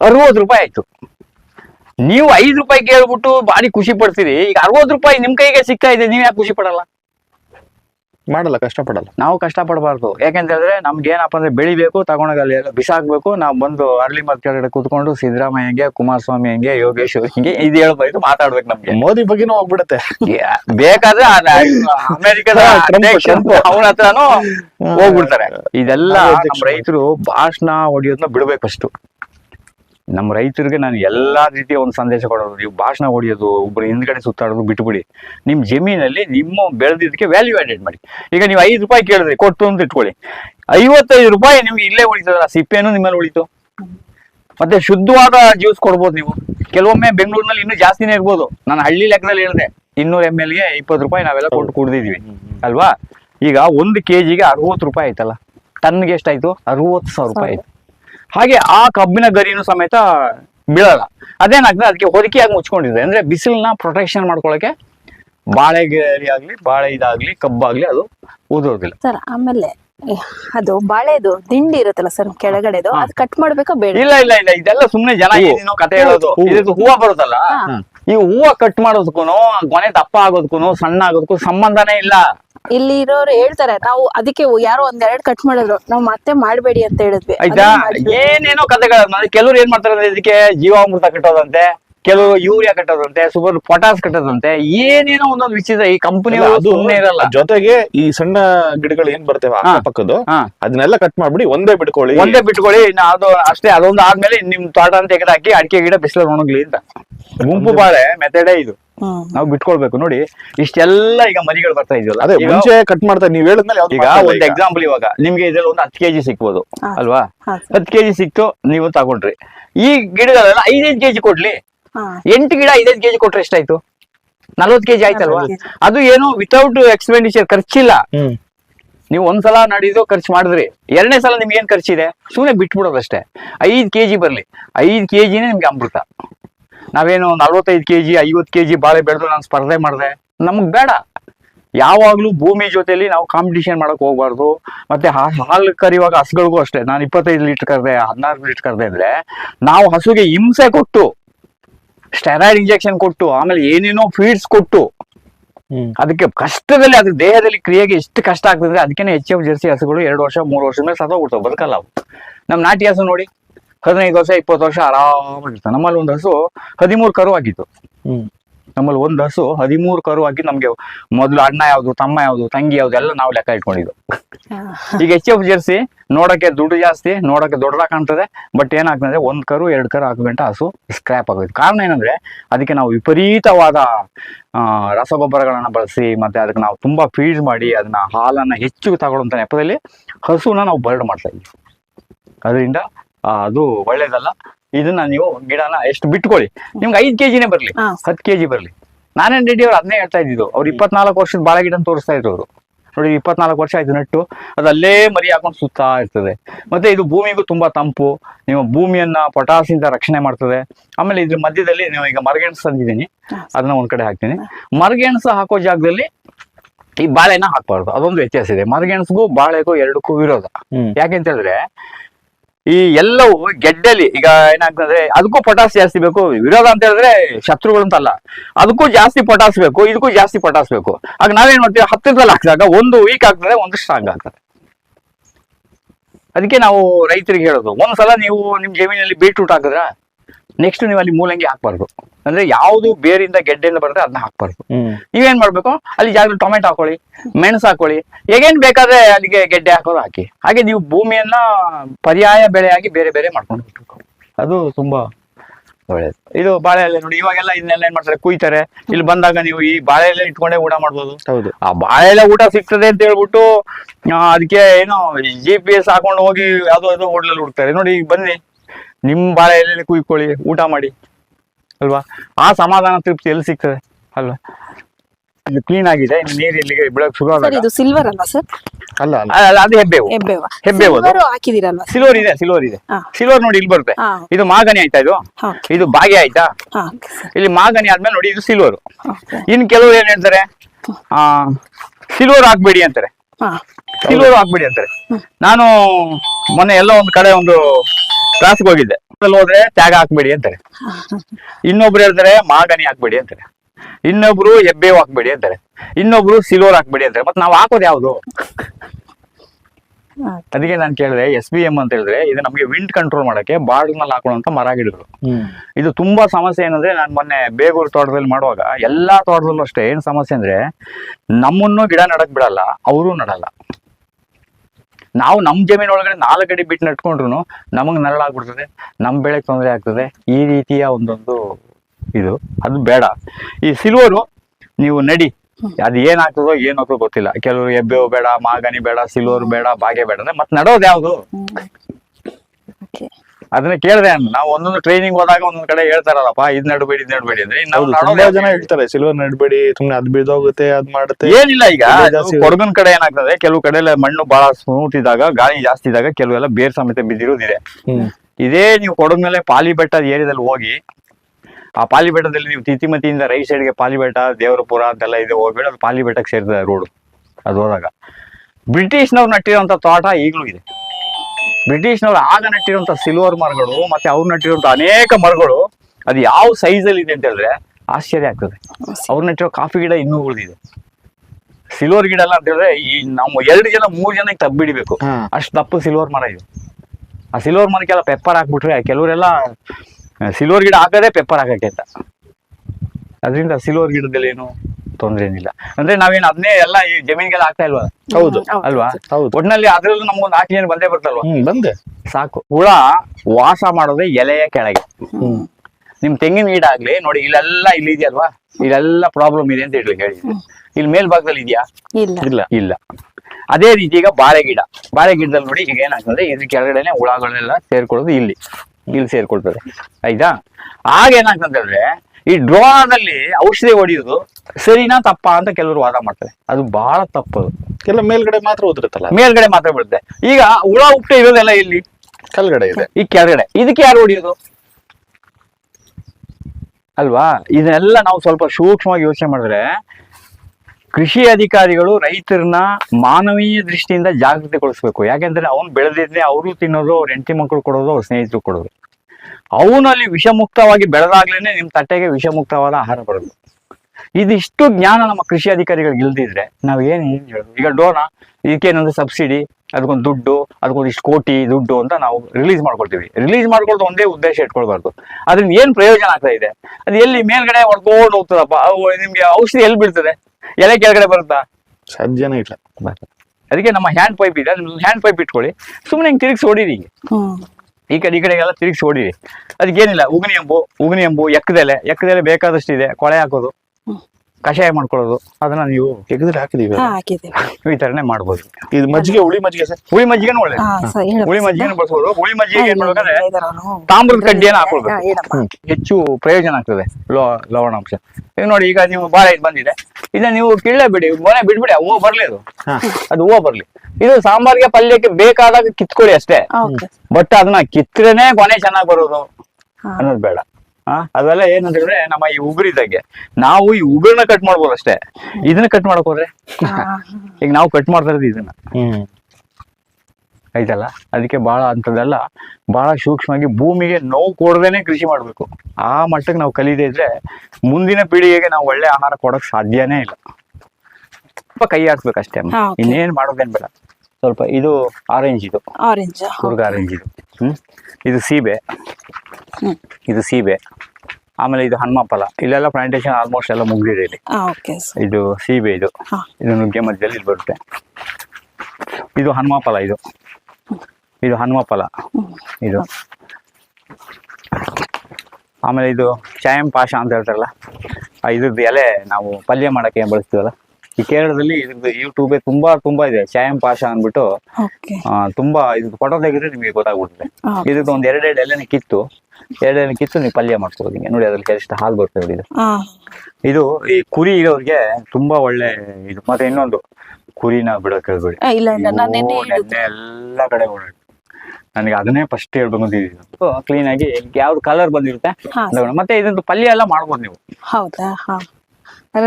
ಅರವತ್ತು ರೂಪಾಯಿ ಆಯ್ತು. ನೀವು ಐದು ರೂಪಾಯಿ ಕೇಳ್ಬಿಟ್ಟು ಬಾರಿ ಖುಷಿ ಪಡ್ತೀರಿ. ಈಗ ಅರವತ್ತು ರೂಪಾಯಿ ನಿಮ್ ಕೈಗೆ ಸಿಗ್ತಾ ಇದೆ ನೀವ್ ಯಾಕೆ ಖುಷಿ ಪಡಲ್ಲ? ಮಾಡಲ್ಲ ಕಷ್ಟಪಡಲ್ಲ. ನಾವು ಕಷ್ಟ ಪಡಬಾರ್ದು ಯಾಕೆಂತ ಹೇಳಿದ್ರೆ ನಮ್ಗೆ ಏನಪ್ಪ ಅಂದ್ರೆ ಬೆಳಿಬೇಕು ತಗೊಂಡೋಗಿ ಅಲ್ಲಿ ಎಲ್ಲ ಬಿಸಾಕ್ಬೇಕು. ನಾವು ಬಂದು ಅರ್ಲಿ ಮತ್ ಕೆಳಗಡೆ ಕೂತ್ಕೊಂಡು ಸಿದ್ದರಾಮಯ್ಯಂಗೆ ಕುಮಾರಸ್ವಾಮಿ ಹಂಗೆ ಯೋಗೇಶ್ ಹಿಂಗೆ ಇದು ಹೇಳ್ಬೋದು ಮಾತಾಡ್ಬೇಕು ನಮ್ಗೆ. ಮೋದಿ ಬಗ್ಗೆನೂ ಹೋಗ್ಬಿಡತ್ತೆ. ಬೇಕಾದ್ರೆ ಅಮೆರಿಕದ ಅವ್ರ ಹತ್ರನು. ಅವನ ಹೋಗ್ಬಿಡ್ತಾರೆ. ಇದೆಲ್ಲ ರೈತರು ಭಾಷಣ ಹೊಡಿಯೋದನ್ನ ಬಿಡ್ಬೇಕಷ್ಟು ನಮ್ಮ ರೈತರಿಗೆ ನಾನು ಎಲ್ಲಾ ರೀತಿಯ ಒಂದು ಸಂದೇಶ ಕೊಡೋದು. ನೀವು ಭಾಷಣ ಹೊಡಿಯೋದು ಒಬ್ಬರು ಹಿಂದ್ಗಡೆ ಸುತ್ತಾಡೋದು ಬಿಟ್ಬಿಡಿ. ನಿಮ್ಮ ಜಮೀನಲ್ಲಿ ನಿಮ್ಮ ಬೆಳೆದಿದ್ದಕ್ಕೆ ವ್ಯಾಲ್ಯೂ ಆ್ಯಡೆಡ್ ಮಾಡಿ. ಈಗ ನೀವು ಐದು ರೂಪಾಯಿ ಕೇಳಿದ್ರೆ ಕೊಟ್ಟು ಅಂತ ಇಟ್ಕೊಳ್ಳಿ. ಐವತ್ತೈದು ರೂಪಾಯಿ ನಿಮ್ಗೆ ಇಲ್ಲೇ ಉಳಿತದಲ್ಲ ಸಿಪ್ಪೆನೂ ನಿಮ್ಮಲ್ಲಿ ಉಳಿತು. ಮತ್ತೆ ಶುದ್ಧವಾದ ಜ್ಯೂಸ್ ಕೊಡ್ಬೋದು ನೀವು. ಕೆಲವೊಮ್ಮೆ ಬೆಂಗಳೂರಿನಲ್ಲಿ ಇನ್ನೂ ಜಾಸ್ತಿನೇ ಇರ್ಬೋದು. ನಾನು ಹಳ್ಳಿ ಲೆಕ್ಕದಲ್ಲಿ ಹೇಳಿದೆ ಇನ್ನೂರು ಎಂ ಎಲ್ಗೆ ಇಪ್ಪತ್ತು ರೂಪಾಯಿ ನಾವೆಲ್ಲ ಕೊಟ್ಟು ಕುಡ್ದಿದೀವಿ ಅಲ್ವಾ? ಈಗ ಒಂದು ಕೆಜಿಗೆ ಅರವತ್ತು ರೂಪಾಯಿ ಆಯ್ತಲ್ಲ. ಟನ್ಗೆ ಎಷ್ಟಾಯ್ತು? ಅರವತ್ತು ಸಾವಿರ ರೂಪಾಯಿ ಆಯ್ತು. ಹಾಗೆ ಆ ಕಬ್ಬಿನ ಗರಿನೂ ಸಮೇತ ಬೀಳಲ್ಲ. ಅದೇನಾಗ್ತದೆ ಅದಕ್ಕೆ ಹೊದಿಕೆಯಾಗಿ ಮುಚ್ಕೊಂಡಿದೆ. ಅಂದ್ರೆ ಬಿಸಿಲನ್ನ ಪ್ರೊಟೆಕ್ಷನ್ ಮಾಡ್ಕೊಳಕ್ಕೆ ಬಾಳೆ ಗರಿ ಆಗ್ಲಿ ಬಾಳೆ ಇದಾಗ್ಲಿ ಕಬ್ಬಾಗ್ಲಿ ಅದು ಊದೋದಿಲ್ಲ ಸರ್ ಆಮೇಲೆ ಅದು ಬಾಳೆದು ದಿಂಡಿ ಇರುತ್ತಲ್ಲ ಸರ್ ಕೆಳಗಡೆದು. ಅದು ಕಟ್ ಮಾಡ್ಬೇಕಾ ಬೇಡ? ಇಲ್ಲ ಇಲ್ಲ ಇಲ್ಲ ಇದೆಲ್ಲ ಸುಮ್ನೆ ಜನ ಕತೆ ಹೇಳೋದು. ಹೂವು. ಇದು ಹೂವ ಬರುತ್ತಲ್ಲ? ಈ ಹೂವ ಕಟ್ ಮಾಡೋದಕ್ಕೂ ಗೊನೆ ದಪ್ಪ ಆಗೋದಕ್ಕೂ ಸಣ್ಣ ಆಗೋದಕ್ಕೂ ಸಂಬಂಧನೇ ಇಲ್ಲ. ಇಲ್ಲಿ ಇರೋರು ಹೇಳ್ತಾರೆ ನಾವು ಅದಕ್ಕೆ ಯಾರೋ ಒಂದ್ ಎರಡ್ ಕಟ್ ಮಾಡಿದ್ರು ನಾವು ಮತ್ತೆ ಮಾಡ್ಬೇಡಿ ಅಂತ ಹೇಳಿದ್ವಿ. ಆಯ್ತಾ? ಏನೇನೋ ಕತೆಗಳು ಕೆಲವ್ರು ಏನ್ ಮಾಡ್ತಾರೆ ಅಂದ್ರೆ ಇದಕ್ಕೆ ಜೀವಾಮೃತ ಕಟ್ಟೋದಂತೆ. ಕೆಲವರು ಯೂರಿಯಾ ಕಟ್ಟೋದಂತೆ ಸುಮಾರು ಪೊಟಾಸ್ ಕಟ್ಟೋದಂತೆ ಏನೇನೋ ಒಂದೊಂದು ವಿಚಿತ್ರ ಈ ಕಂಪನಿ ಅದು ಸುಮ್ಮನೆ ಇರಲ್ಲ. ಜೊತೆಗೆ ಈ ಸಣ್ಣ ಗಿಡಗಳು ಏನ್ ಬರ್ತೇವೆ ಹಾ. ಅದನ್ನೆಲ್ಲ ಕಟ್ ಮಾಡ್ಬಿಡಿ ಒಂದೇ ಬಿಟ್ಕೊಳ್ಳಿ. ಒಂದೇ ಬಿಟ್ಕೊಳ್ಳಿ ಇನ್ನು ಅದು ಅಷ್ಟೇ ಅದೊಂದು ಆದ್ಮೇಲೆ ನಿಮ್ ತೋಟ ಅಂತ ತೆಗೆದು ಹಾಕಿ ಅಡಿಕೆ ಗಿಡ ಬಿಸಿಲು ಒಣಗ್ಲಿ ಅಂತ. ಗುಂಪು ಬಾಳೆ ಮೆಥಡೇ ಇದು. ನಾವು ಬಿಟ್ಕೊಳ್ಬೇಕು ನೋಡಿ ಇಷ್ಟೆಲ್ಲ ಈಗ ಮರಿಗಳು ಬರ್ತಾ ಇದೆಯಲ್ಲ. ಅದೇ ಮುಂಚೆ ಕಟ್ ಮಾಡ್ತಾ ನೀವ್ ಹೇಳಿದ್ಮೇಲೆ ಈಗ ಒಂದು ಎಕ್ಸಾಂಪಲ್ ಇವಾಗ ನಿಮ್ಗೆ ಇದ್ರಲ್ಲಿ ಒಂದು ಹತ್ತು ಕೆಜಿ ಸಿಕ್ಬೋದು ಅಲ್ವಾ? ಹತ್ತು ಕೆಜಿ ಸಿಕ್ತು ನೀವು ತಗೊಂಡ್ರಿ. ಈ ಗಿಡಗಳೆಲ್ಲ ಐದೈದು ಕೆಜಿ ಕೊಡ್ಲಿ. ಎಂಟು ಗಿಡ ಐದೈದು ಕೆಜಿ ಕೊಟ್ರೆ ಎಷ್ಟಾಯ್ತು? ನಲ್ವತ್ತು ಕೆಜಿ ಆಯ್ತಲ್ವಾ? ಅದು ಏನು ವಿತೌಟ್ ಎಕ್ಸ್ಪೆಂಡಿಚರ್ ಖರ್ಚಿಲ್ಲ. ನೀವು ಒಂದ್ಸಲ ನಡೆದು ಖರ್ಚು ಮಾಡಿದ್ರಿ. ಎರಡನೇ ಸಲ ನಿಮ್ಗೆ ಏನ್ ಖರ್ಚಿದೆ? ಸುಮ್ಮನೆ ಬಿಟ್ಬಿಡೋದಷ್ಟೇ. ಐದು ಕೆಜಿ ಬರ್ಲಿ. ಐದು ಕೆಜಿನೇ ನಿಮ್ಗೆ ಅಮೃತ. ನಾವೇನು ನಲ್ವತ್ತೈದು ಕೆಜಿ ಐವತ್ತು ಕೆಜಿ ಬಾಳೆ ಬೆಳೆದು ನಾನು ಸ್ಪರ್ಧೆ ಮಾಡಿದೆ? ನಮಗ್ ಬೇಡ. ಯಾವಾಗ್ಲೂ ಭೂಮಿ ಜೊತೆಲಿ ನಾವು ಕಾಂಪಿಟಿಷನ್ ಮಾಡಕ್ ಹೋಗ್ಬಾರ್ದು. ಮತ್ತೆ ಹಾಲು ಕರಿಯುವಾಗ ಹಸುಗಳಿಗೂ ಅಷ್ಟೇ. ನಾನು ಇಪ್ಪತ್ತೈದು ಲೀಟರ್ ಕರೆದೆ ಹದಿನಾರು ಲೀಟರ್ ಕರೆದೆ ಅಂದ್ರೆ ನಾವು ಹಸುಗೆ ಹಿಂಸೆ ಕೊಟ್ಟು ಸ್ಟೆರಾಯ್ಡ್ ಇಂಜೆಕ್ಷನ್ ಕೊಟ್ಟು ಆಮೇಲೆ ಏನೇನೋ ಫೀಡ್ಸ್ ಕೊಟ್ಟು ಅದಕ್ಕೆ ಕಷ್ಟದಲ್ಲಿ ಅದ್ರ ದೇಹದಲ್ಲಿ ಕ್ರಿಯೆಗೆ ಎಷ್ಟು ಕಷ್ಟ ಆಗ್ತದೆ ಅದಕ್ಕೆ ಎಚ್ ಎಫ್ ಜರ್ಸಿ ಹಸುಗಳು ಎರಡು ವರ್ಷ ಮೂರು ವರ್ಷದ ಮೇಲೆ ಸತ್ತೋಗ್ಬಿಡ್ತಾವೆ ಬದುಕಲ್ಲ ಅವು. ನಮ್ಮ ನಾಟಿ ಹಸು ನೋಡಿ ಹದಿನೈದು ವರ್ಷ ಇಪ್ಪತ್ತು ವರ್ಷ ಆರಾಮಾಗಿರ್ತಾವೆ. ನಮ್ಮಲ್ಲಿ ಒಂದು ಹಸು ಹದಿಮೂರು ಕರು ಆಗಿತ್ತು ನಮ್ಮಲ್ಲಿ ಒಂದ್ ಹಸು ಹದಿಮೂರು ಕರು ಆಗಿ ನಮ್ಗೆ ಮೊದಲು ಅಣ್ಣ ಯಾವ್ದು ತಮ್ಮ ಯಾವ್ದು ತಂಗಿ ಯಾವ್ದು ಎಲ್ಲ ನಾವು ಲೆಕ್ಕ ಇಟ್ಕೊಂಡಿದ್ದು. ಈಗ ಎಚ್ ಎಫ್ ಜರ್ಸಿ ನೋಡಕ್ಕೆ ದುಡ್ಡು ಜಾಸ್ತಿ ನೋಡಕ್ಕೆ ದೊಡ್ಡದಾಗ ಕಾಣ್ತದೆ ಬಟ್ ಏನಾಗ್ತದೆ ಒಂದ್ ಕರು ಎರಡು ಕರು ಹಾಕುಗಂಟ ಹಸು ಸ್ಕ್ರಾಪ್ ಆಗೋದು ಕಾರಣ ಏನಂದ್ರೆ ಅದಕ್ಕೆ ನಾವು ವಿಪರೀತವಾದ ಆ, ರಸಗೊಬ್ಬರಗಳನ್ನ ಬಳಸಿ ಮತ್ತೆ ಅದಕ್ಕೆ ನಾವು ತುಂಬಾ ಫೀಡ್ ಮಾಡಿ ಅದನ್ನ ಹಾಲನ್ನ ಹೆಚ್ಚು ತಗೊಳ್ಳುವಂತ ನೆಪದಲ್ಲಿ ಹಸುನ ನಾವು ಬರ್ಡ್ ಮಾಡ್ತಾ ಇದ್ವಿ ಅದರಿಂದ ಅದು ಒಳ್ಳೇದಲ್ಲ. ಇದನ್ನ ನೀವು ಗಿಡನ ಎಷ್ಟು ಬಿಟ್ಕೊಳ್ಳಿ. ನಿಮ್ಗೆ ಐದು ಕೆಜಿನೇ ಬರ್ಲಿ ಹತ್ ಹತ್ತು ಕೆಜಿ ಬರ್ಲಿ. ನಾರಾಯಣ ರೆಡ್ಡಿ ಅವ್ರು ಅದನ್ನೇ ಹೇಳ್ತಾ ಇದ್ದಿದ್ದು. ಅವ್ರು ಇಪ್ಪತ್ನಾಲ್ಕು ವರ್ಷದ ಬಾಳೆ ಗಿಡ ತೋರಿಸ್ತಾ ಇದ್ರು ಅವರು. ನೋಡಿ ಇಪ್ಪತ್ನಾಲ್ಕು ವರ್ಷ ಆಯ್ತು ನೆಟ್ಟು. ಅದಲ್ಲೇ ಅಲ್ಲೇ ಮರಿ ಹಾಕೊಂಡು ಸುತ್ತಾ ಇರ್ತದೆ. ಮತ್ತೆ ಇದು ಭೂಮಿಗೂ ತುಂಬಾ ತಂಪು. ನಿಮ್ಮ ಭೂಮಿಯನ್ನ ಪೊಟಾಸಿಂದ ರಕ್ಷಣೆ ಮಾಡ್ತದೆ. ಆಮೇಲೆ ಇದ್ರ ಮಧ್ಯದಲ್ಲಿ ನೀವು ಈಗ ಮರಗೆಣಸು ತಂದಿದ್ದೀನಿ. ಅದನ್ನ ಒಂದ್ ಕಡೆ ಹಾಕ್ತೀನಿ. ಮರಗೆಣಸು ಹಾಕೋ ಜಾಗದಲ್ಲಿ ಈ ಬಾಳೆನ ಹಾಕ್ಬಾರ್ದು. ಅದೊಂದು ವ್ಯತ್ಯಾಸ ಇದೆ. ಮರಗೆಣಸಿಗೂ ಬಾಳೆಗೂ ಎರಡಕ್ಕೂ ವಿರೋಧ. ಯಾಕೆಂತ ಹೇಳಿದ್ರೆ ಈ ಎಲ್ಲವೂ ಗೆಡ್ಡೆಲಿ, ಈಗ ಏನಾಗ್ತದೆ ಅದಕ್ಕೂ ಪೊಟಾಸ್ ಜಾಸ್ತಿ ಬೇಕು, ವಿರೋಧ ಅಂತ ಹೇಳಿದ್ರೆ ಶತ್ರುಗಳು ಅಂತಲ್ಲ ಅದಕ್ಕೂ ಜಾಸ್ತಿ ಪೊಟಾಸ್ ಬೇಕು, ಇದಕ್ಕೂ ಜಾಸ್ತಿ ಪೊಟಾಸ್ ಬೇಕು. ಆಗ ನಾವೇನ್ ಮಾಡ್ತೀವಿ, ಹತ್ತಿರದಲ್ಲಿ ಹಾಕಿದಾಗ ಒಂದು ವೀಕ್ ಆಗ್ತದೆ, ಒಂದು ಸ್ಟ್ರಾಂಗ್ ಆಗ್ತದೆ. ಅದಕ್ಕೆ ನಾವು ರೈತರಿಗೆ ಹೇಳೋದು, ಒಂದ್ಸಲ ನೀವು ನಿಮ್ ಜಮೀನಲ್ಲಿ ಬೀಟ್ರೂಟ್ ಹಾಕಿದ್ರ ನೆಕ್ಸ್ಟ್ ನೀವು ಅಲ್ಲಿ ಮೂಲಂಗಿ ಹಾಕ್ಬಾರ್ದು. ಅಂದ್ರೆ ಯಾವ್ದು ಬೇರಿಂದ ಗೆಡ್ಡೆಯಿಂದ ಬರುತ್ತೆ ಅದನ್ನ ಹಾಕ್ಬಾರ್ದು. ನೀವೇನ್ ಮಾಡ್ಬೇಕು? ಅಲ್ಲಿ ಜಾಗದಲ್ಲಿ ಟೊಮೆಟೊ ಹಾಕೊಳ್ಳಿ ಮೆಣಸು ಹಾಕೊಳ್ಳಿ. ಹೇಗೇನ್ ಬೇಕಾದ್ರೆ ಅಲ್ಲಿಗೆ ಗೆಡ್ಡೆ ಹಾಕೋದು ಹಾಕಿ. ಹಾಗೆ ನೀವು ಭೂಮಿಯನ್ನ ಪರ್ಯಾಯ ಬೆಳೆಯಾಗಿ ಬೇರೆ ಬೇರೆ ಮಾಡ್ಕೊಂಡು ಹೋಗ್ಬೇಕು. ಅದು ತುಂಬಾ ಒಳ್ಳೇದು. ಇದು ಬಾಳೆ ಎಲೆ ನೋಡಿ ಇವಾಗೆಲ್ಲ ಇದನ್ನೆಲ್ಲ ಏನ್ ಮಾಡ್ತಾರೆ? ಕುಯ್ತಾರೆ. ಇಲ್ಲಿ ಬಂದಾಗ ನೀವು ಈ ಬಾಳೆ ಎಲೆ ಇಟ್ಕೊಂಡೇ ಊಟ ಮಾಡ್ಬೋದು. ಹೌದು. ಆ ಬಾಳೆ ಎಲೆ ಊಟ ಸಿಗ್ತದೆ ಅಂತ ಹೇಳ್ಬಿಟ್ಟು ಅದಕ್ಕೆ ಏನೋ ಜಿ ಪಿ ಎಸ್ ಹಾಕೊಂಡು ಹೋಗಿ ಯಾವ್ದೋ ಯಾವ್ದೋ ಹೋಟ್ಲಲ್ಲಿ ಹುಡ್ತಾರೆ ನೋಡಿ ಈಗ ಬನ್ನಿ ನಿಮ್ ಬಾಳೆ ಎಲೆ ಕುಯ್ಕೊಳ್ಳಿ ಊಟ ಮಾಡಿ. ಅಲ್ವಾ? ಆ ಸಮಾಧಾನ ತೃಪ್ತಿ ಎಲ್ಲಿ ಸಿಗ್ತದೆ? ಅಲ್ವಾ? ಇಲ್ಲಿ ಕ್ಲೀನ್ ಆಗಿದೆ ಇನ್ನು ನೀರು ಇಲ್ಲಿಗೆ ಬಿಡೋಕೆ ಶುರು ಸರ್ ಇದು ಸಿಲ್ವರ್ ಅಲ್ಲ ಸರ್? ಅಲ್ಲ ಅಲ್ಲ. ಅದು ಹೆಬ್ಬೇವು. ಹೆಬ್ಬೇವು. ಹೆಬ್ಬೇವು ಅದು. ಸಿಲ್ವರ್ ಹಾಕಿದಿರಲ್ವಾ ಸರ್? ಸಿಲ್ವರ್ ಇದೆ ಸಿಲ್ವರ್ ಇದೆ. ಹಾ. ಸಿಲ್ವರ್ ನೋಡಿ ಇಲ್ಲಿ ಬರುತ್ತೆ. ಹಾ. ಇದು ಮಾಗಣಿ ಆಯ್ತಾ ಇದು? ಹಾ. ಇದು ಬಾಗೆ ಆಯ್ತಾ? ಹಾ ಸರ್. ಇಲ್ಲಿ ಮಾಗಣಿ ಆದ್ಮೇಲೆ ನೋಡಿ ಇದು ಸಿಲ್ವರ್ ಓಕೆ. ಇನ್ ಕೆಲವರು ಏನ್ ಹೇಳ್ತಾರೆ? ಆ ಸಿಲ್ವರ್ ಹಾಕ್ಬೇಡಿ ಅಂತಾರೆ. ಹಾ. ಸಿಲ್ವರ್ ಹಾಕ್ಬೇಡಿ ಅಂತಾರೆ. ನಾನು ಮೊನ್ನೆ ಎಲ್ಲೋ ಒಂದ್ ಕಡೆ ಒಂದು ಕ್ಲಾಸ್ಗೆ ಹೋಗಿದ್ದೆ. ಅಲ್ಲಿ ಹೋದ್ರೆ ತ್ಯಾಗ ಹಾಕ್ಬೇಡಿ ಅಂತಾರೆ. ಇನ್ನೊಬ್ರು ಹೇಳ್ತಾರೆ ಮಾಗಣಿ ಹಾಕ್ಬೇಡಿ ಅಂತಾರೆ. ಇನ್ನೊಬ್ರು ಎಬ್ಬೇವು ಹಾಕ್ಬೇಡಿ ಅಂತಾರೆ. ಇನ್ನೊಬ್ರು ಸಿಲ್ವರ್ ಹಾಕ್ಬೇಡಿ ಅಂತಾರೆ. ಮತ್ತೆ ನಾವು ಹಾಕೋದು ಯಾವುದು. ಅದಕ್ಕೆ ನಾನು ಕೇಳಿದೆ ಎಸ್ ಬಿ ಎಂ ಅಂತ ಹೇಳಿದ್ರೆ ಇದು ನಮಗೆ ವಿಂಡ್ ಕಂಟ್ರೋಲ್ ಮಾಡಕ್ಕೆ ಬಾರ್ಡ್ನಲ್ಲಿ ಹಾಕೊಳ್ಳುವಂತ ಮರ ಗಿಡಗಳು. ಇದು ತುಂಬಾ ಸಮಸ್ಯೆ ಏನಂದ್ರೆ ನಾನು ಮೊನ್ನೆ ಬೇಗೂರು ತೋಟದಲ್ಲಿ ಮಾಡುವಾಗ ಎಲ್ಲಾ ತೋಟದಲ್ಲೂ ಅಷ್ಟೇ ಏನ್ ಸಮಸ್ಯೆ ಅಂದ್ರೆ ನಮ್ಮನ್ನು ಗಿಡ ನಡಕ್ ಬಿಡಲ್ಲ ಅವರು ನಡಲ್ಲ. ನಾವು ನಮ್ಮ ಜಮೀನ್ ಒಳಗಡೆ ನಾಲ್ಕು ಅಡಿ ಬಿಟ್ಟು ನಟ್ಕೊಂಡ್ರು ನಮಗ್ ನರಳಾಗ್ಬಿಡ್ತದೆ ನಮ್ ಬೆಳೆಗೆ ತೊಂದರೆ ಆಗ್ತದೆ. ಈ ರೀತಿಯ ಒಂದೊಂದು ಇದು. ಅದು ಬೇಡ. ಈ ಸಿಲ್ವರು ನೀವು ನಡಿ. ಅದು ಏನಾಗ್ತದೋ ಏನಾಗ್ತದೋ ಗೊತ್ತಿಲ್ಲ. ಕೆಲವರು ಎಬ್ಬೆವು ಬೇಡ ಮಾಗನಿ ಬೇಡ, ಸಿಲ್ವರ್ ಬೇಡ, ಬಾಗೆ ಬೇಡ. ಅಂದ್ರೆ ಮತ್ತೆ ನಡೋದು ಯಾವುದು? ಅದನ್ನ ಕೇಳಿದೆ ನಾವು ಒಂದೊಂದು ಟ್ರೈನಿಂಗ್ ಹೋದಾಗ ಒಂದೊಂದ್ ಕಡೆ ಹೇಳ್ತಾರಲ್ಲಪ್ಪ ಇದ್ ನಡಬೇಡಿ ಇದ್ ನಡಬೇಡಿ ಅಂದ್ರೆ ನಾವು ತುಂಬಾ ಜನ ಹೇಳ್ತಾರೆ ಸಿಲ್ವರ್ ನಡ್ಬೇಡಿ ಸುಮ್ನೆ ಅದ್ ಬಿದ್ದೋಗುತ್ತೆ ಅದ್ ಮಾಡುತ್ತೆ. ಏನಿಲ್ಲ ಈಗ ಕೊಡಗನ್ ಕಡೆ ಏನಾಗ್ತದೆ ಕೆಲವು ಕಡೆ ಎಲ್ಲ ಮಣ್ಣು ಬಹಳ ಸ್ಮೂತ್ ಇದ್ದಾಗ ಗಾಳಿ ಜಾಸ್ತಿ ಇದ್ದಾಗ ಕೆಲವೆಲ್ಲ ಬೇರ್ ಸಮೇತ ಬಿದ್ದಿರೋದಿದೆ. ಇದೇ ನೀವು ಕೊಡಗ ಮೇಲೆ ಪಾಲಿ ಬೆಟ್ಟ ಏರಿಯಾದಲ್ಲಿ ಹೋಗಿ ಆ ಪಾಲಿ ಬೆಟ್ಟದಲ್ಲಿ ನೀವು ತಿತಿಮತಿಯಿಂದ ರೈಟ್ ಸೈಡ್ಗೆ ಪಾಲಿ ಬೆಟ್ಟ ದೇವರಪುರ ಅಂತೆಲ್ಲ ಇದೆ ಹೋಗ್ಬೇಡ ಅದು ಪಾಲಿ ಬೆಟ್ಟಕ್ಕೆ ಸೇರ್ತದೆ ರೋಡ್ ಅದು ಹೋದಾಗ. ಬ್ರಿಟಿಷ್ನವ್ರು ನಟ್ಟಿರೋಂಥ ತೋಟ ಈಗಲೂ ಇದೆ. ಬ್ರಿಟಿಷ್ನವ್ರು ಆಗ ನಟ್ಟಿರುವಂತ ಸಿಲ್ವರ್ ಮರಗಳು ಮತ್ತೆ ಅವ್ರು ನಟ್ಟಿರುವಂತ ಅನೇಕ ಮರಗಳು ಅದು ಯಾವ ಅಲ್ಲಿ ಇದೆ ಅಂತ ಹೇಳಿದ್ರೆ ಆಶ್ಚರ್ಯ ಆಗ್ತದೆ. ಅವ್ರು ನೆಟ್ಟಿರೋ ಕಾಫಿ ಗಿಡ ಇನ್ನೂ ಉಳಿದಿದೆ. ಸಿಲ್ವರ್ ಗಿಡ ಎಲ್ಲ ಅಂತ ಹೇಳಿದ್ರೆ ಈ ನಮ್ಮ ಎರಡು ಜನ ಮೂರು ಜನಕ್ಕೆ ತಬ್ಬಿಡಿಬೇಕು ಬಿಡಿಬೇಕು. ಅಷ್ಟು ತಪ್ಪು ಸಿಲ್ವರ್ ಮರ ಇದು. ಆ ಸಿಲ್ವರ್ ಮರಕ್ಕೆಲ್ಲ ಪೆಪ್ಪರ್ ಹಾಕ್ಬಿಟ್ರೆ ಕೆಲವರೆಲ್ಲ ಸಿಲ್ವರ್ ಗಿಡ ಹಾಕದೇ ಪೆಪ್ಪರ್ ಹಾಕಕ್ಕೆ ಅಂತ. ಅದರಿಂದ ಸಿಲ್ವರ್ ಗಿಡದಲ್ಲಿ ಏನು ತೊಂದರೆ ಏನಿಲ್ಲ ಅಂದ್ರೆ ನಾವೇನ್ ಅದನ್ನೇ ಎಲ್ಲ ಈ ಜಮೀನಿಗೆಲ್ಲ ಹಾಕ್ತಾ ಇಲ್ವಾ? ಹೌದು. ಅಲ್ವಾ? ಹೌದು. ಒಟ್ನಲ್ಲಿ ಅದ್ರಲ್ಲೂ ನಮ್ಗೊಂದು ಆಕ್ಸಿಜನ್ ಬಂದೇ ಬರ್ತಲ್ವಾ? ಹ್ಮ್ ಬಂದೆ. ಸಾಕು. ಹುಳ ವಾಸ ಮಾಡೋದೇ ಎಲೆಯ ಕೆಳಗೆ. ಹ್ಮ್. ನಿಮ್ ತೆಂಗಿನ ಗಿಡ ಆಗ್ಲಿ ನೋಡಿ ಇಲ್ಲೆಲ್ಲ ಇಲ್ಲಿ ಇದೆಯಲ್ವಾ? ಇಲ್ಲೆಲ್ಲ ಪ್ರಾಬ್ಲಮ್ ಇದೆ ಅಂತ ಹೇಳಿ ಹೇಳಿ. ಇಲ್ಲಿ ಮೇಲ್ಭಾಗದಲ್ಲಿ ಇದೆಯಾ? ಇಲ್ಲ. ಇಲ್ಲ. ಇಲ್ಲ. ಅದೇ ರೀತಿ ಈಗ ಬಾಳೆ ಗಿಡ. ಬಾಳೆ ಗಿಡದಲ್ಲಿ ನೋಡಿ ಈಗ ಏನಾಗ್ತದೆ ಇದ್ರ ಕೆಳಗಡೆನೆ ಹುಳಗಳನ್ನೆಲ್ಲ ಸೇರ್ಕೊಳ್ಳೋದು ಇಲ್ಲಿ. ಇಲ್ಲಿ ಸೇರ್ಕೊಳ್ತದೆ. ಆಯ್ತಾ? ಆಗ ಏನಾಗ್ತದೆ ಈ ಡ್ರೋನಲ್ಲಿ ಔಷಧಿ ಹೊಡೆಯೋದು ಸರಿನಾ ತಪ್ಪಾ ಅಂತ ಕೆಲವರು ವಾದ ಮಾಡ್ತಾರೆ. ಅದು ಬಹಳ ತಪ್ಪು ಕೆಲ ಮೇಲ್ಗಡೆ ಮಾತ್ರ ಉದುರುತ್ತಲ್ಲ? ಮೇಲ್ಗಡೆ ಮಾತ್ರ ಬಿಡುತ್ತೆ. ಈಗ ಹುಳ ಉಪ್ಟೆ ಇರೋದೆಲ್ಲ ಇಲ್ಲಿ ಕೆಳಗಡೆ ಇದೆ. ಈ ಕೆಳಗಡೆ. ಇದಕ್ಕೆ ಯಾರು ಹೊಡಿಯೋದು? ಅಲ್ವಾ? ಇದನ್ನೆಲ್ಲ ನಾವು ಸ್ವಲ್ಪ ಸೂಕ್ಷ್ಮವಾಗಿ ಯೋಚನೆ ಮಾಡಿದ್ರೆ ಕೃಷಿ ಅಧಿಕಾರಿಗಳು ರೈತರನ್ನ ಮಾನವೀಯ ದೃಷ್ಟಿಯಿಂದ ಜಾಗೃತಿಗೊಳಿಸ್ಬೇಕು. ಯಾಕೆಂದ್ರೆ ಅವ್ನು ಬೆಳೆದಿದ್ರೆ ಅವರು ತಿನ್ನೋದು ಅವ್ರ ಹೆಂಡತಿ ಮಕ್ಕಳು ಕೊಡೋದು ಅವ್ರ ಸ್ನೇಹಿತರು ಕೊಡೋದು. ಅವನಲ್ಲಿ ವಿಷಮುಕ್ತವಾಗಿ ಬೆಳೆದಾಗ್ಲೇನೆ ನಿಮ್ ತಟ್ಟೆಗೆ ವಿಷಮುಕ್ತವಾದ ಆಹಾರ ಬರೋದು ಇದಿಷ್ಟು ಜ್ಞಾನ ನಮ್ಮ ಕೃಷಿ ಅಧಿಕಾರಿಗಳಿಗೆ ಇಲ್ದಿದ್ರೆ ನಾವ್ ಏನ್ ಏನು ಹೇಳೋದು? ಈಗ ಡೋನ ಇದಕ್ಕೇನಂದ್ರೆ ಸಬ್ಸಿಡಿ ಅದಕ್ಕೊಂದು ದುಡ್ಡು ಅದಕ್ಕೊಂದು ಇಷ್ಟು ಕೋಟಿ ದುಡ್ಡು ಅಂತ ನಾವು ರಿಲೀಸ್ ಮಾಡ್ಕೊಳ್ತೀವಿ. ರಿಲೀಸ್ ಮಾಡ್ಕೊಳ್ಳೋದು ಒಂದೇ ಉದ್ದೇಶ ಇಟ್ಕೊಳ್ಬಾರ್ದು. ಅದ್ರಿಂದ ಏನ್ ಪ್ರಯೋಜನ ಆಗ್ತಾ ಇದೆ? ಅದು ಎಲ್ಲಿ ಮೇಲ್ಗಡೆ ಹೊಡ್ಕೊಂಡು ಹೋಗ್ತದಪ್ಪ? ನಿಮ್ಗೆ ಔಷಧಿ ಎಲ್ಲಿ ಬೀಳ್ತದೆ? ಎಲೆ ಕೆಳಗಡೆ ಬರುತ್ತಾ? ಸಾಧ್ಯನೇ ಇಲ್ಲ. ಅದಕ್ಕೆ ನಮ್ಮ ಹ್ಯಾಂಡ್ ಪೈಪ್ ಇದೆ. ಹ್ಯಾಂಡ್ ಪೈಪ್ ಇಟ್ಕೊಳ್ಳಿ. ಸುಮ್ಮನೆ ಹಿಂಗೆ ತಿರುಗಿಸಿ ಹೊಡೀರಿ ಹಿಂಗೆ ಹ್ಮ್. ಈ ಕಡೆ ಈ ಕಡೆಗೆಲ್ಲ ತಿರುಗಿಸಿ ಹೊಡೀರಿ. ಅದಕ್ಕೇನಿಲ್ಲ ಉಗುನಿ ಎಂಬು ಉಗುನಿ ಎಂಬು ಎಕ್ಕದೆಲೆ. ಎಕ್ಕದೆಲೆ ಬೇಕಾದಷ್ಟು ಇದೆ ಕೊಳೆ ಹಾಕೋದು. ಕಷಾಯ ಮಾಡ್ಕೊಳ್ಳೋದು. ಅದನ್ನ ನೀವು ತೆಗೆದ್ರೆ ಹಾಕಿದೀವಿ. ಹಾ ಹಾಕಿದ್ದೇವೆ ಈ ತರನೇ ಮಾಡ್ಬೋದು. ಇದು ಮಜ್ಜಿಗೆ ಹುಳಿ ಮಜ್ಜಿಗೆ ಸರ್? ಹುಳಿ ಮಜ್ಜಿಗೆನೂ ಒಳ್ಳೆ ಹಾ ಸರಿ ಹೇಳು ಹುಳಿ ಮಜ್ಜಿಗೆನೂ ಬಳಸ್ಬೋದು. ಹುಳಿ ಮಜ್ಜಿಗೆ ಏನ್ ಮಾಡ್ಬೇಕಂದ್ರೆ ತಾಮ್ರದ ಕಡ್ಡಿಯನ್ನ ಹಾಕೊಳ್ಬೇಕು ಹೆಚ್ಚು ಪ್ರಯೋಜನ ಆಗ್ತದೆ. ಲೋ ಲವಣಾಂಶ. ಈಗ ನೋಡಿ ಈಗ ನೀವು ಬಾಳೆ ಇದು ಬಂದಿದೆ. ಇದನ್ನ ನೀವು ಕೀಳೇ ಬಿಡಿ ಮೊನೆ ಬಿಡ್ಬಿಡಿ ಹೂವು ಬರ್ಲಿ ಅದು. ಹಾ. ಅದು ಹೂವು ಬರ್ಲಿ. ಇದು ಸಾಂಬಾರ್ಗೆ ಪಲ್ಯಕ್ಕೆ ಬೇಕಾದಾಗ ಕಿತ್ಕೊಳ್ಳಿ ಅಷ್ಟೇ. ಓಕೆ. ಬಟ್ ಅದನ್ನ ಕಿತ್ರೇನೆ ಕೊನೆ ಚೆನ್ನಾಗಿ ಬರೋದು. ಅನ್ನೋದು ಬೇಡ. ಅವೆಲ್ಲ ಏನಂತ ಹೇಳಿದ್ರೆ ನಮ್ಮ ಈ ಉಗುರಿದಾಗೆ ನಾವು ಈ ಉಗುರನ್ನ ಕಟ್ ಮಾಡ್ಬೋದು ಅಷ್ಟೇ. ಇದನ್ನ ಕಟ್ ಮಾಡಕ್ ಹೋದ್ರೆ ಈಗ ನಾವು ಕಟ್ ಮಾಡ್ತಾ ಇರೋದು ಇದನ್ನ. ಆಯ್ತಲ್ಲ? ಅದಕ್ಕೆ ಬಹಳ ಅಂತದೆಲ್ಲ ಬಹಳ ಸೂಕ್ಷ್ಮವಾಗಿ ಭೂಮಿಗೆ ನೋವು ಕೊಡದೇನೆ ಕೃಷಿ ಮಾಡ್ಬೇಕು. ಆ ಮಟ್ಟಕ್ಕೆ ನಾವು ಕಲಿದೇ ಇದ್ರೆ ಮುಂದಿನ ಪೀಳಿಗೆಗೆ ನಾವು ಒಳ್ಳೆ ಆಹಾರ ಕೊಡಕ್ ಸಾಧ್ಯನೇ ಇಲ್ಲ. ಸ್ವಲ್ಪ ಕೈ ಹಾಕ್ಬೇಕಷ್ಟೇ. ಇನ್ನೇನ್ ಮಾಡೋದೇನ್ ಬೇಡ. ಸ್ವಲ್ಪ ಇದು ಆರೆಂಜ್ ಇದು. ಆರೆಂಜ್ ಹುರ್ಗ ಆರೆಂಜ್ ಇದು. ಹ್ಮ್? ಇದು ಸೀಬೆ. ಇದು ಸೀಬೆ. ಆಮೇಲೆ ಇದು ಹನುಮಫಲ ಇಲ್ಲೆಲ್ಲ ಪ್ಲಾಂಟೇಶನ್ ಆಲ್ಮೋಸ್ಟ್ ಎಲ್ಲ ಮುಗಿದಿದೆ ಇಲ್ಲಿ. ಇದು ಸೀಬೆ ಇದು. ಇದು ನುಗ್ಗೆ ಮಧ್ಯದಲ್ಲಿ ಇಲ್ಲಿ ಬರುತ್ತೆ. ಇದು ಹನುಮಫಲ ಇದು. ಇದು ಹನುಮಫಲ ಇದು. ಆಮೇಲೆ ಇದು ಚಾಯಂ ಪಾಶ ಅಂತ ಹೇಳ್ತಾರಲ್ಲ ಇದ್ರದ್ದು ಎಲೆ ನಾವು ಪಲ್ಯ ಮಾಡಕ್ಕೆ ಬಳಸ್ತೀವಲ್ಲ? ಈ ಕೇರಳದಲ್ಲಿ ಇದ್ರದ್ದು ಯೂಟ್ಯೂಬ್ ತುಂಬಾ ತುಂಬಾ ಇದೆ. ಶಾಯಂ ಪಾಷಾ ಅಂದ್ಬಿಟ್ಟು. ಆ, ತುಂಬಾ ಇದು ಫೋಟೋ ತೆಗೆದ್ರೆ ನಿಮಗೆ ಗೊತ್ತಾಗ್ಬಿಡುತ್ತೆ. ಇದ್ರದ್ದು ಒಂದ್ ಎರಡೆರಡು ಎಲೆನ ಕಿತ್ತು. ಎರಡೆರಡು ಕಿತ್ತು ನೀವು ಪಲ್ಯ ಮಾಡ್ಕೋಬೋದು ಹಿಂಗೆ. ನೋಡಿ ಅದ್ರಲ್ಲಿ ಕೆಲಸ ಹಾಲು ಬರ್ತದೆ ನೋಡಿ ಇದು. ಹಾ. ಇದು ಈ ಕುರಿ ಇರೋರಿಗೆ ತುಂಬಾ ಒಳ್ಳೆ ಇದು. ಮತ್ತೆ ಇನ್ನೊಂದು ಕುರಿನ ಬಿಡೋಕ್ ಹೇಳ್ಬೇಡಿ ಆ, ಇಲ್ಲ ಇಲ್ಲ ನಾನು ನಿನ್ನೆ ಅಯ್ಯೋ, ಹೇಳಿದ್ದು. ನೆನ್ನೆ ಎಲ್ಲ ಕಡೆ ಓಡಾಡಿ ನನಗೆ ಅದನ್ನೇ ಫಸ್ಟ್ ಹೇಳ್ಬೇಕು ಅಂತ ಕ್ಲೀನ್ ಆಗಿ ಯಾವ್ದು ಕಲರ್ ಬಂದಿರುತ್ತೆ ಹಾ. ಮತ್ತೆ ಇದೊಂದು ಪಲ್ಯ ಎಲ್ಲ ಮಾಡ್ಬೋದು ನೀವು. ಹೌದಾ? ಹಾ.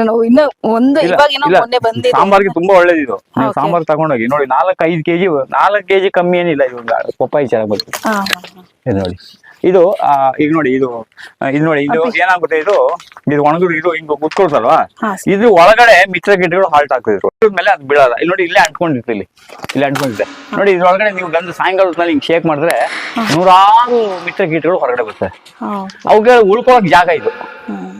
ನಾವು ಇನ್ನ ಒಂದು ಇಲ್ಲ, ಇವಾಗ ಏನೋ ಇಲ್ಲ. ಮೊನ್ನೆ ಬಂದಿದೆ ಸಾಂಬಾರ್ಗೆ ತುಂಬಾ ಒಳ್ಳೇದಿದು ನೀವು Okay. ಸಾಂಬಾರ್ ತಗೊಂಡೋಗಿ ನೋಡಿ ನಾಲ್ಕು ಐದು ಕೆಜಿ ನಾಲ್ಕು ಕೆಜಿ ಕಮ್ಮಿ ಏನಿಲ್ಲ ಇವಾಗ. ಪಪ್ಪಾಯಿ ಚೆನ್ನಾಗಿ ಬರ್ತದೆ ಹಾ ಹಾ ಹಾ. ಇದು ನೋಡಿ. ಇದು ಆ, ಈಗ ನೋಡಿ ಇದು ಆ, ಇದು ನೋಡಿ ಇದು ಏನಾಗುತ್ತೆ ಇದು? ಇದು ಒಣಗುದು ಇದು ಹಿಂಗ ಕುತ್ಕೊಳ್ತಲ್ವಾ ಹಾ ಇದು ಒಳಗಡೆ ಮಿತ್ರ ಗಿಡಗಳು ಹಾಲ್ಟ್ ಆಗ್ತಿದ್ರು. ಇದ್ರ ಮೇಲೆ ಅದು ಬೀಳಲ್ಲ. ಇಲ್ಲಿ ನೋಡಿ ಇಲ್ಲೇ ಅಂಟ್ಕೊಂಡಿರುತ್ತೆ ಇಲ್ಲಿ. ಇಲ್ಲಿ ಅಂಟ್ಕೊಂಡಿರುತ್ತೆ ನೋಡಿ ಇದ್ರೊಳಗಡೆ ನೀವು ಬಂದು ಸಾಯಂಕಾಲ ಹೊತ್ನಲ್ಲಿ ಹಿಂಗ್ ಶೇಕ್ ಮಾಡಿದ್ರೆ ನೂರಾರು ಮಿತ್ರ ಕೀಟಗಳು ಹೊರಗಡೆ ಬರ್ತವೆ ಹಾ ಉಳ್ಕೊಳಕ್ ಜಾಗ ಇದು. ಹ್ಮ್.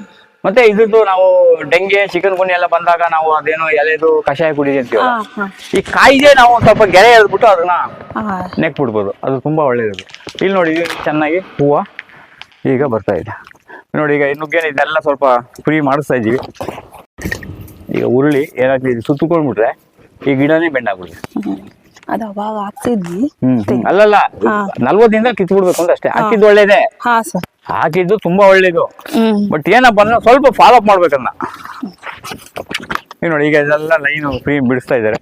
ಮತ್ತೆ ಇದ್ರದ್ದು ನಾವು ಡೆಂಗೆ ಚಿಕನ್ ಗುಣಿ ಎಲ್ಲ ಬಂದಾಗ ನಾವು ಅದೇನೋ ಎಲೆದು ಕಷಾಯ ಕುಡಿದ ಹಾ ಹಾ. ಈ ಕಾಯಿಗೆ ನಾವು ಒಂದ್ ಸ್ವಲ್ಪ ಗೆರೆ ಎಳ್ದ್ಬಿಟ್ಟು ಅದನ್ನ ಹಾ. ನೆಕ್ ಬಿಡ್ಬೋದು ಅದು ತುಂಬಾ ಒಳ್ಳೇದು. ಇಲ್ಲಿ ನೋಡಿ ಇದು ಚೆನ್ನಾಗಿ ಹೂವ ಈಗ ಬರ್ತಾ ಇದೆ. ನೋಡಿ ಈಗ ನುಗ್ಗೆನ ಇದೆಲ್ಲ ಸ್ವಲ್ಪ ಫ್ರೀ ಮಾಡಿಸ್ತಾ ಇದೀವಿ ಈಗ ಉರುಳಿ ಏನಾಗ್ತದೆ ಇದು ಸುತ್ತಕೊಂಡ್ಬಿಟ್ರೆ ಈ ಗಿಡನೇ ಬೆಂಡಾಗ್ಬಿಡುತ್ತೆ. ಹ್ಮ್. ಅದ ಅವಾಗ ಹಾಕ್ತಿದ್ವಿ. ಅಲ್ಲಲ್ಲ ದಿನದಲ್ಲಿ ಕಿತ್ತು ಬಿಡ್ಬೇಕು ಅಂದ್ರೆ ಅಷ್ಟೇ. ಹಾಕಿದ್ದು ಒಳ್ಳೇದೇ. ಹಾ ಸರ್. ಹಾಕಿದ್ದು ತುಂಬಾ ಒಳ್ಳೇದು. ಬಟ್ ಏನಪ್ಪ ಅಂದ್ರೆ ಸ್ವಲ್ಪ ಫಾಲೋ ಅಪ್ ಮಾಡ್ಬೇಕನ್ನ ಈಗ ನೋಡಿ ಈಗ ಇದೆಲ್ಲ ಲೈನ್ ಫ್ರೀ ಬಿಡಿಸ್ತಾ ಇದ್ದಾರೆ.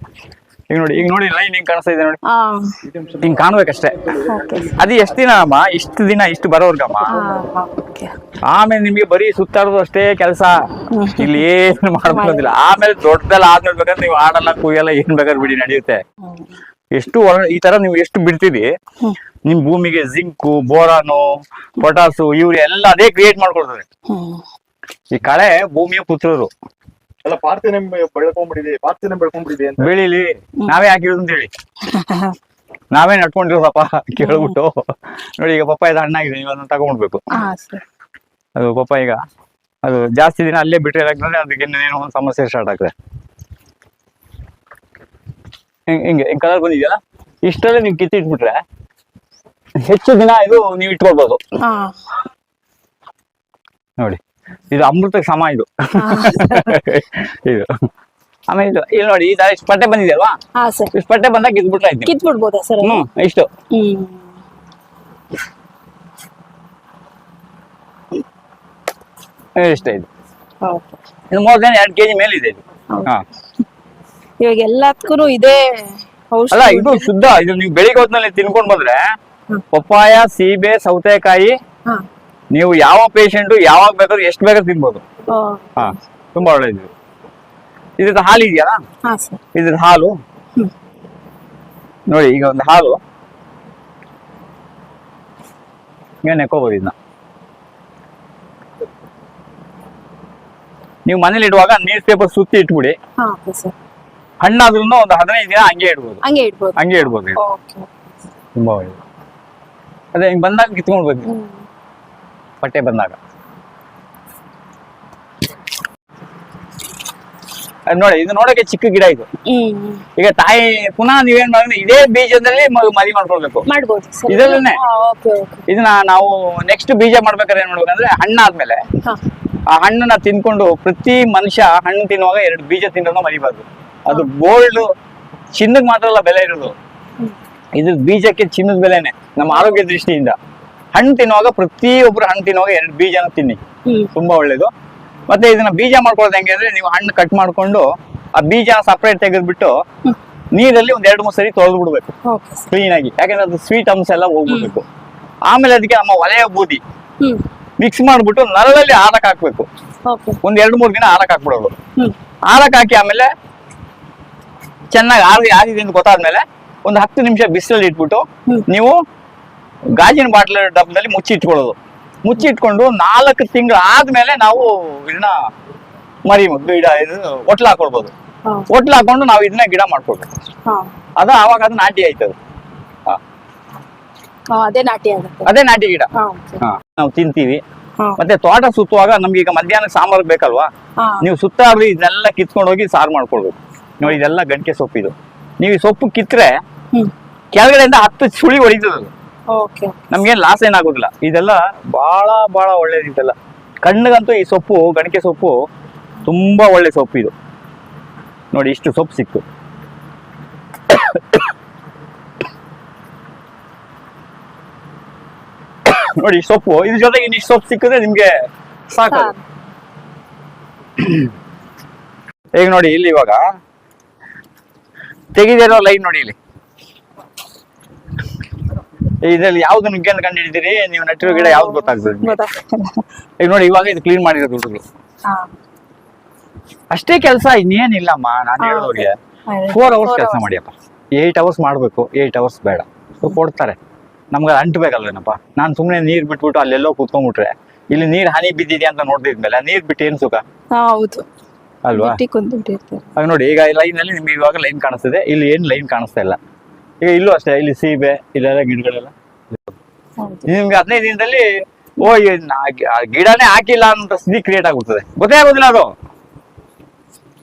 ಈಗ ನೋಡಿ ಈಗ ನೋಡಿ ಲೈನ್ ಹಿಂಗ್ ಕಾಣಿಸ್ತಾ ಇದೆ ನೋಡಿ. ಹಿಂಗ್ ಕಾಣ್ಬೇಕಷ್ಟೇ. ಅದು ಎಷ್ಟು ದಿನ ಅಮ್ಮ? ಇಷ್ಟು ದಿನ ಇಷ್ಟು ಬರೋರ್ಗಮ್ಮ? ಆಮೇಲೆ ನಿಮ್ಗೆ ಬರೀ ಸುತ್ತಾಡೋದು ಅಷ್ಟೇ ಕೆಲಸ. ಇಲ್ಲಿ ಏನು ಮಾಡ್ಕೊಳ್ಳೋದಿಲ್ಲ. ಆಮೇಲೆ ದೊಡ್ಡದಲ್ಲ ಆದ್ಮೇಲೆ ಬೇಕಾದ್ರೆ ನೀವು ಆಡಲ್ಲ ಕುಯ್ಯಲ್ಲ ಏನ್ ಬೇಕಾದ್ರೆ ಬಿಡಿ ನಡೆಯುತ್ತೆ. ಎಷ್ಟು ಈ ತರ ನೀವು ಎಷ್ಟು ಬಿಡ್ತೀವಿ ನಿಮ್ ಭೂಮಿಗೆ ಜಿಂಕು ಬೋರಾನು ಪೊಟಾಸು ಇವ್ರು ಎಲ್ಲ ಅದೇ ಕ್ರಿಯೇಟ್ ಮಾಡ್ಕೊಳ್ತದೆ ಈ ಕಳೆ ಭೂಮಿಯ ಪುತ್ರರು. ಅಲ್ಲ ಪಾರ್ಥಿನ ಬೆಳ್ಕೊಂಡ್ಬಿಟ್ಟಿದೆ ಪಾರ್ಥಿನ ಬೆಳ್ಕೊಂಡ್ಬಿಟ್ಟಿದೆ ಅಂತ. ಬೆಳಿಲಿ ನಾವೇ ಹಾಕಿರೋದು ಅಂತ ಹೇಳಿ. ನಾವೇ ನಟ್ಕೊಂಡಿರೋದಪ್ಪ ಕೇಳ್ಬಿಟ್ಟು. ನೋಡಿ ಈಗ ಪಪ್ಪಾಯದ ಹಣ್ಣಾಗಿದೆ ನೀವು ಅದನ್ನ ತಗೊಂಡ್ಬೇಕು ಅದು ಪಪ್ಪ ಈಗ ಅದು ಜಾಸ್ತಿ ದಿನ ಅಲ್ಲೇ ಬಿಟ್ಟರೆ ಅದಕ್ಕೆ ಇನ್ನೇನೋ ಒಂದು ಸಮಸ್ಯೆ ಸ್ಟಾರ್ಟ್ ಆಗ್ತದೆ. ಹಿಂಗ್- ಹಿಂಗೆ ಕಲರ್ ಬಂದಿದೆಯಲ್ಲ? ಇಷ್ಟರಲ್ಲಿ ನೀವು ಕಿತ್ತಿಟ್ಬಿಟ್ರೆ ಹೆಚ್ಚು ದಿನ ಇದು ನೀವು ಇಟ್ಕೊಳ್ಬೋದು. ನೋಡಿ ಇದು ಅಮೃತಕ್ಕೆ ಸಮ ಇದು. ಇದು. ಆಮೇಲೆ ಇದು ಇಲ್ಲಿ ನೋಡಿ ಈ ತರ ಇಷ್ಟು ಪಟ್ಟೆ ಬಂದಿದೆಯಲ್ವಾ? ಹಾ ಸರ್. ಇಷ್ಟು ಪಟ್ಟೆ ಬಂದಾಗ ಕಿತ್ಬಿಟ್ರೆ ಆಯ್ತು. ನೀವು. ಕಿತ್ ಬಿಡ್ಬೋದಾ ಸರ್ ಹ್ಮ್. ಇಷ್ಟು ಇಷ್ಟ ಇದು ಇದು ಮೂವತ್ತೈದು ಎರಡು ಕೆಜಿ ಮೇಲಿದೆ ಇದು. ಹೌದು. ಹಾ. ಇವಾಗ ಎಲ್ಲದಕ್ಕೂ ಇದೇ ಔಷಧಿ ಅಲ್ಲ ಇದು ಶುದ್ಧ ಇದು ನೀವು ಬೆಳಿಗ್ಗೆ ಹೊತ್ತಿನಲ್ಲಿ ತಿನ್ಕೊಂಡ್ ಬಂದ್ರೆ ಪಪ್ಪಾಯ ಸೀಬೆ ಸೌತೆಕಾಯಿ ಹಾ. ನೀವು ಯಾವ ಪೇಷಂಟ್ ಯಾವಾಗ ಬೇಕಾದ್ರೂ ಎಷ್ಟು ಬೇಕಾದ್ರೂ ತಿನ್ಬೋದು. ಹಾ ತುಂಬಾ ಒಳ್ಳೇದು ಇದ್ರದ್ದು ಹಾಲು ಇದೆಯಲ್ಲ? ಹಾ ಸರ್. ಇದ್ರದ್ದು ಹಾಲು? ಹ್ಮ್. ನೋಡಿ ಈಗ ಒಂದು ಹಾಲು. ಈಗ ನೆಕ್ಕೋಬೋದು ಇದನ್ನ. ನೀವು ಮನೇಲಿ ಇಡುವಾಗ ನ್ಯೂಸ್ ಪೇಪರ್ ಸುತ್ತಿ ಇಟ್ಬಿಡಿ. ಹಾ ಓಕೆ ಸರ್. ಹಣ್ಣಾದ್ರೂ ಒಂದು ಹದಿನೈದು ದಿನ ಹಂಗೆ ಇಡ್ಬೋದು. ಹಂಗೆ ಇಡ್ಬೋದು. ಹಂಗೆ ಇಡ್ಬೋದು ಇದು. ಓಕೆ. ತುಂಬಾ ಒಳ್ಳೆ ಅದೇ ಹಿಂಗ್ ಬಂದಾಗ ಕಿತ್ಕೊಂಡು ಬಂದ್ವಿ ಬಟ್ಟೆ ಬಂದಾಗ. ಅದ್ ನೋಡಿ ಇದು ನೋಡಕ್ಕೆ ಚಿಕ್ಕ ಗಿಡ ಇದು. ಹ್ಮ್. ಈಗ ತಾಯಿ ಪುನಃ ನೀವೇನ್ ಮಾಡಿದ್ರೆ ಇದೇ ಬೀಜದಲ್ಲಿ ಮರಿ ಮಾಡ್ಕೊಳ್ಬೇಕು. ಮಾಡ್ಬೋದು ಸರ್. ಓಕೆ ಇದನ್ನ ನಾವು ನೆಕ್ಸ್ಟ್ ಬೀಜ ಮಾಡ್ಬೇಕಾದ್ರೆ ಏನ್ ಮಾಡ್ಬೇಕಂದ್ರೆ ಹಣ್ಣಾದ್ಮೇಲೆ ಹಾ. ಆ ಹಣ್ಣನ್ನ ತಿನ್ಕೊಂಡು ಪ್ರತಿ ಮನುಷ್ಯ ಹಣ್ಣು ತಿನ್ನುವಾಗ ಎರಡು ಬೀಜ ತಿನ್ನೋದು ಮರಿಬಾರ್ದು. ಅದು ಗೋಲ್ಡ್ ಚಿನ್ನಕ್ಕೆ ಮಾತ್ರ ಅಲ್ಲ ಬೆಲೆ ಇರೋದು. ಇದು ಬೀಜಕ್ಕೆ ಚಿನ್ನದ ಬೆಲೆನೆ ನಮ್ಮ ಆರೋಗ್ಯ ದೃಷ್ಟಿಯಿಂದ. ಹಣ್ಣು ತಿನ್ನುವಾಗ ಪ್ರತಿಯೊಬ್ರು ಹಣ್ಣು ತಿನ್ನುವಾಗ ಎರಡು ಬೀಜನ ತಿನ್ನಿ. ತುಂಬಾ ಒಳ್ಳೇದು. ಮತ್ತೆ ಇದನ್ನ ಬೀಜ ಮಾಡ್ಕೊಳ್ಳೋದು ಹೆಂಗೆ ಅಂದ್ರೆ ನೀವು ಹಣ್ಣು ಕಟ್ ಮಾಡ್ಕೊಂಡು ಆ ಬೀಜ ಸಪ್ರೇಟ್ ತೆಗೆದ್ಬಿಟ್ಟು ನೀರಲ್ಲಿ ಒಂದ್ ಎರಡು ಮೂರು ಸರಿ ತೊಳೆದು ಬಿಡ್ಬೇಕು. ಕ್ಲೀನ್ ಆಗಿ ಯಾಕಂದ್ರೆ ಅದು ಸ್ವೀಟ್ ಅಂಶ ಎಲ್ಲ ಹೋಗ್ಬಿಡ್ಬೇಕು. ಆಮೇಲೆ ಅದಕ್ಕೆ ನಮ್ಮ ಒಲೆಯ ಬೂದಿ. ಮಿಕ್ಸ್ ಮಾಡ್ಬಿಟ್ಟು ನರಳಲ್ಲಿ ಆರಕ್ ಹಾಕ್ಬೇಕು. ಒಂದ್ ಎರಡು ಮೂರು ದಿನ ಆರಕ್ ಹಾಕ್ಬಿಡೋದು. ಆರಕ್ ಹಾಕಿ ಆಮೇಲೆ ಚೆನ್ನಾಗಿ ಆರ್ ಆಗಿದೆ ಅಂತ ಗೊತ್ತಾದ್ಮೇಲೆ ಒಂದು ಹತ್ತು ನಿಮಿಷ ಬಿಸಿಲಲ್ಲಿ ಇಟ್ಬಿಟ್ಟು. ನೀವು ಗಾಜಿನ ಬಾಟ್ಲ ಡಬ್ಬದಲ್ಲಿ ಮುಚ್ಚಿ ಇಟ್ಕೊಳ್ಳೋದು. ಮುಚ್ಚಿ ಇಟ್ಕೊಂಡು ನಾಲ್ಕು ತಿಂಗಳು ಆದ್ಮೇಲೆ ನಾವು ಇದನ್ನ ಮರಿ ಗಿಡ ಇದು ಹೊಟ್ಲ ಹಾಕೊಳ್ಬೋದು. ಹಾ. ಒಟ್ಲು ಹಾಕೊಂಡು ನಾವು ಇದನ್ನ ಗಿಡ ಮಾಡ್ಕೊಳ್ಬೇಕು. ಅದ ಅವಾಗ ಅದು ನಾಟಿ ಆಯ್ತದ. ಅದೇ ನಾಟಿ ಅದೇ ನಾಟಿ ಗಿಡ. ನಾವು ತಿಂತೀವಿ. ಮತ್ತೆ ತೋಟ ಸುತ್ತುವಾಗ ನಮ್ಗೆ ಈಗ ಮಧ್ಯಾಹ್ನ ಸಾಂಬಾರ್ ಬೇಕಲ್ವಾ? ನೀವು ಸುತ್ತಾಡ್ರಿ ಇದನ್ನೆಲ್ಲ ಕಿತ್ಕೊಂಡು ಹೋಗಿ ಸಾರು ಮಾಡ್ಕೊಳ್ಬೇಕು. ನೋಡಿ ಇದೆಲ್ಲ ಗಂಟೆ ಇದು. ನೀವು ಈ ಸೊಪ್ಪು ಕಿತ್ರೆ ಕೆಳಗಡೆಯಿಂದ ಹತ್ತು ಸುಳಿ ಹೊಡಿತದ ಅದು. ಓಕೆ. ನಮ್ಗೇನ್ ಲಾಸ್ ಏನಾಗೋದಿಲ್ಲ ಇದೆಲ್ಲ ಬಹಳ ಬಹಳ ಒಳ್ಳೇದು ಇದೆಲ್ಲ. ಕಣ್ಣಿಗಂತೂ ಈ ಸೊಪ್ಪು ಗಣಕೆ ಸೊಪ್ಪು ತುಂಬಾ ಒಳ್ಳೆ ಸೊಪ್ಪು ಇದು. ನೋಡಿ ಇಷ್ಟು ಸೊಪ್ಪು ಸಿಕ್ತು. ನೋಡಿ ಸೊಪ್ಪು ಇದ್ರ ಜೊತೆಗೆ ಇಷ್ಟು ಸೊಪ್ಪು ಸಿಕ್ಕಿದ್ರೆ ನಿಮ್ಗೆ ಸಾಕು. ಈಗ ನೋಡಿ ಇಲ್ಲಿ ಇವಾಗ ತೆಗಿದಿರೋ ಲೈನ್ ನೋಡಿ ಇಲ್ಲಿ. ಇದ್ರಲ್ಲಿ ಯಾವ್ದು ನುಗ್ಗೆ ಅಂತ ಕಂಡು ಹಿಡಿದಿರಿ ನೀವು ನೆಟ್ಟಿರೋ ಗಿಡ ಯಾವ್ದು ಗೊತ್ತಾಗ್ತದೆ ಈಗ ನೋಡಿ ಇವಾಗ ಇದು ಕ್ಲೀನ್ ಮಾಡಿರೋದು ಹುಡುಗರು. ಅಷ್ಟೇ ಕೆಲಸ ಇನ್ನೇನಿಲ್ಲಮ್ಮ ನಾನು ಹೇಳೋರಿಗೆ. ಫೋರ್ ಅವರ್ಸ್ ಕೆಲಸ. ಮಾಡಿಯಪ್ಪ. ಏಯ್ಟ್ ಅವರ್ಸ್ ಮಾಡಬೇಕು. ಏಯ್ಟ್ ಅವರ್ಸ್ ಬೇಡ. ಕೊಡ್ತಾರೆ. ನಮ್ಗೆ ಅದು ಅಂಟ್ಬೇಕಲ್ವೇನಪ್ಪ? ನಾನು ಸುಮ್ಮನೆ ನೀರು ಬಿಟ್ಬಿಟ್ಟು ಅಲ್ಲೆಲ್ಲೋ ಕೂತ್ಕೊಂಡ್ಬಿಟ್ರೆ ಇಲ್ಲಿ ನೀರು ಹನಿ ಬಿದ್ದಿದ್ಯಾ ಅಂತ ನೋಡಿದ್ಮೇಲೆ ನೀರು ಬಿಟ್ಟು ಏನು ಸುಖ? ಹೌದು. ಅಲ್ವಾ? ಆಗ ನೋಡಿ ಈಗ ಲೈನ್ ಅಲ್ಲಿ ನಿಮ್ಗೆ ಇವಾಗ ಲೈನ್ ಕಾಣಿಸ್ತಿದೆ. ಇಲ್ಲಿ ಏನು ಲೈನ್ ಕಾಣಿಸ್ತಾ ಇಲ್ಲ? ಈಗ ಇಲ್ಲೂ ಅಷ್ಟೇ ಇಲ್ಲಿ ಸೀಬೆ ಇಲ್ಲೆಲ್ಲ ಗಿಡಗಳೆಲ್ಲ. ನಿಮ್ಗೆ ಹದಿನೈದು ದಿನದಲ್ಲಿ ಓ ಗಿಡನೇ ಹಾಕಿಲ್ಲ ಅಂತ ಸ್ಥಿತಿ ಕ್ರಿಯೇಟ್ ಆಗುತ್ತದೆ. ಗೊತ್ತೇ ಆಗೋದಿಲ್ಲ ಅದು?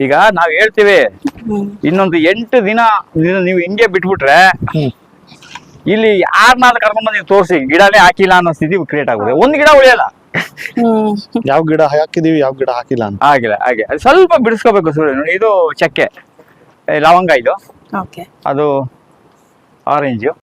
ಈಗ ನಾವ್ ಹೇಳ್ತೀವಿ ಇನ್ನೊಂದು ಎಂಟು ದಿನ ನೀವು ಹಿಂಗೆ ಬಿಟ್ಬಿಟ್ರೆ ಇಲ್ಲಿ ಯಾರನ್ನಾದ್ರೂ ಕರ್ಕೊಂಡ್ಬಂದು ನೀವು ತೋರಿಸಿ ಗಿಡನೇ ಹಾಕಿಲ್ಲ ಅನ್ನೋ ಸ್ಥಿತಿ ಕ್ರಿಯೇಟ್ ಆಗುತ್ತೆ ಒಂದ್ ಗಿಡ ಉಳಿಯಲ್ಲ. ಯಾವ ಗಿಡ ಹಾಕಿದೀವಿ ಯಾವ ಗಿಡ ಹಾಕಿಲ್ಲ ಅಂತ. ಆಗಿಲ್ಲ ಹಾಗೆ. ಅದು ಸ್ವಲ್ಪ ಬಿಡಿಸ್ಕೋಬೇಕು ಸೂರ್ಯ ನೋಡಿ ಇದು ಚಕ್ಕೆ ಏ, ಲವಂಗ ಇದು. ಓಕೆ. ಅದು ಆರೆಂಜ್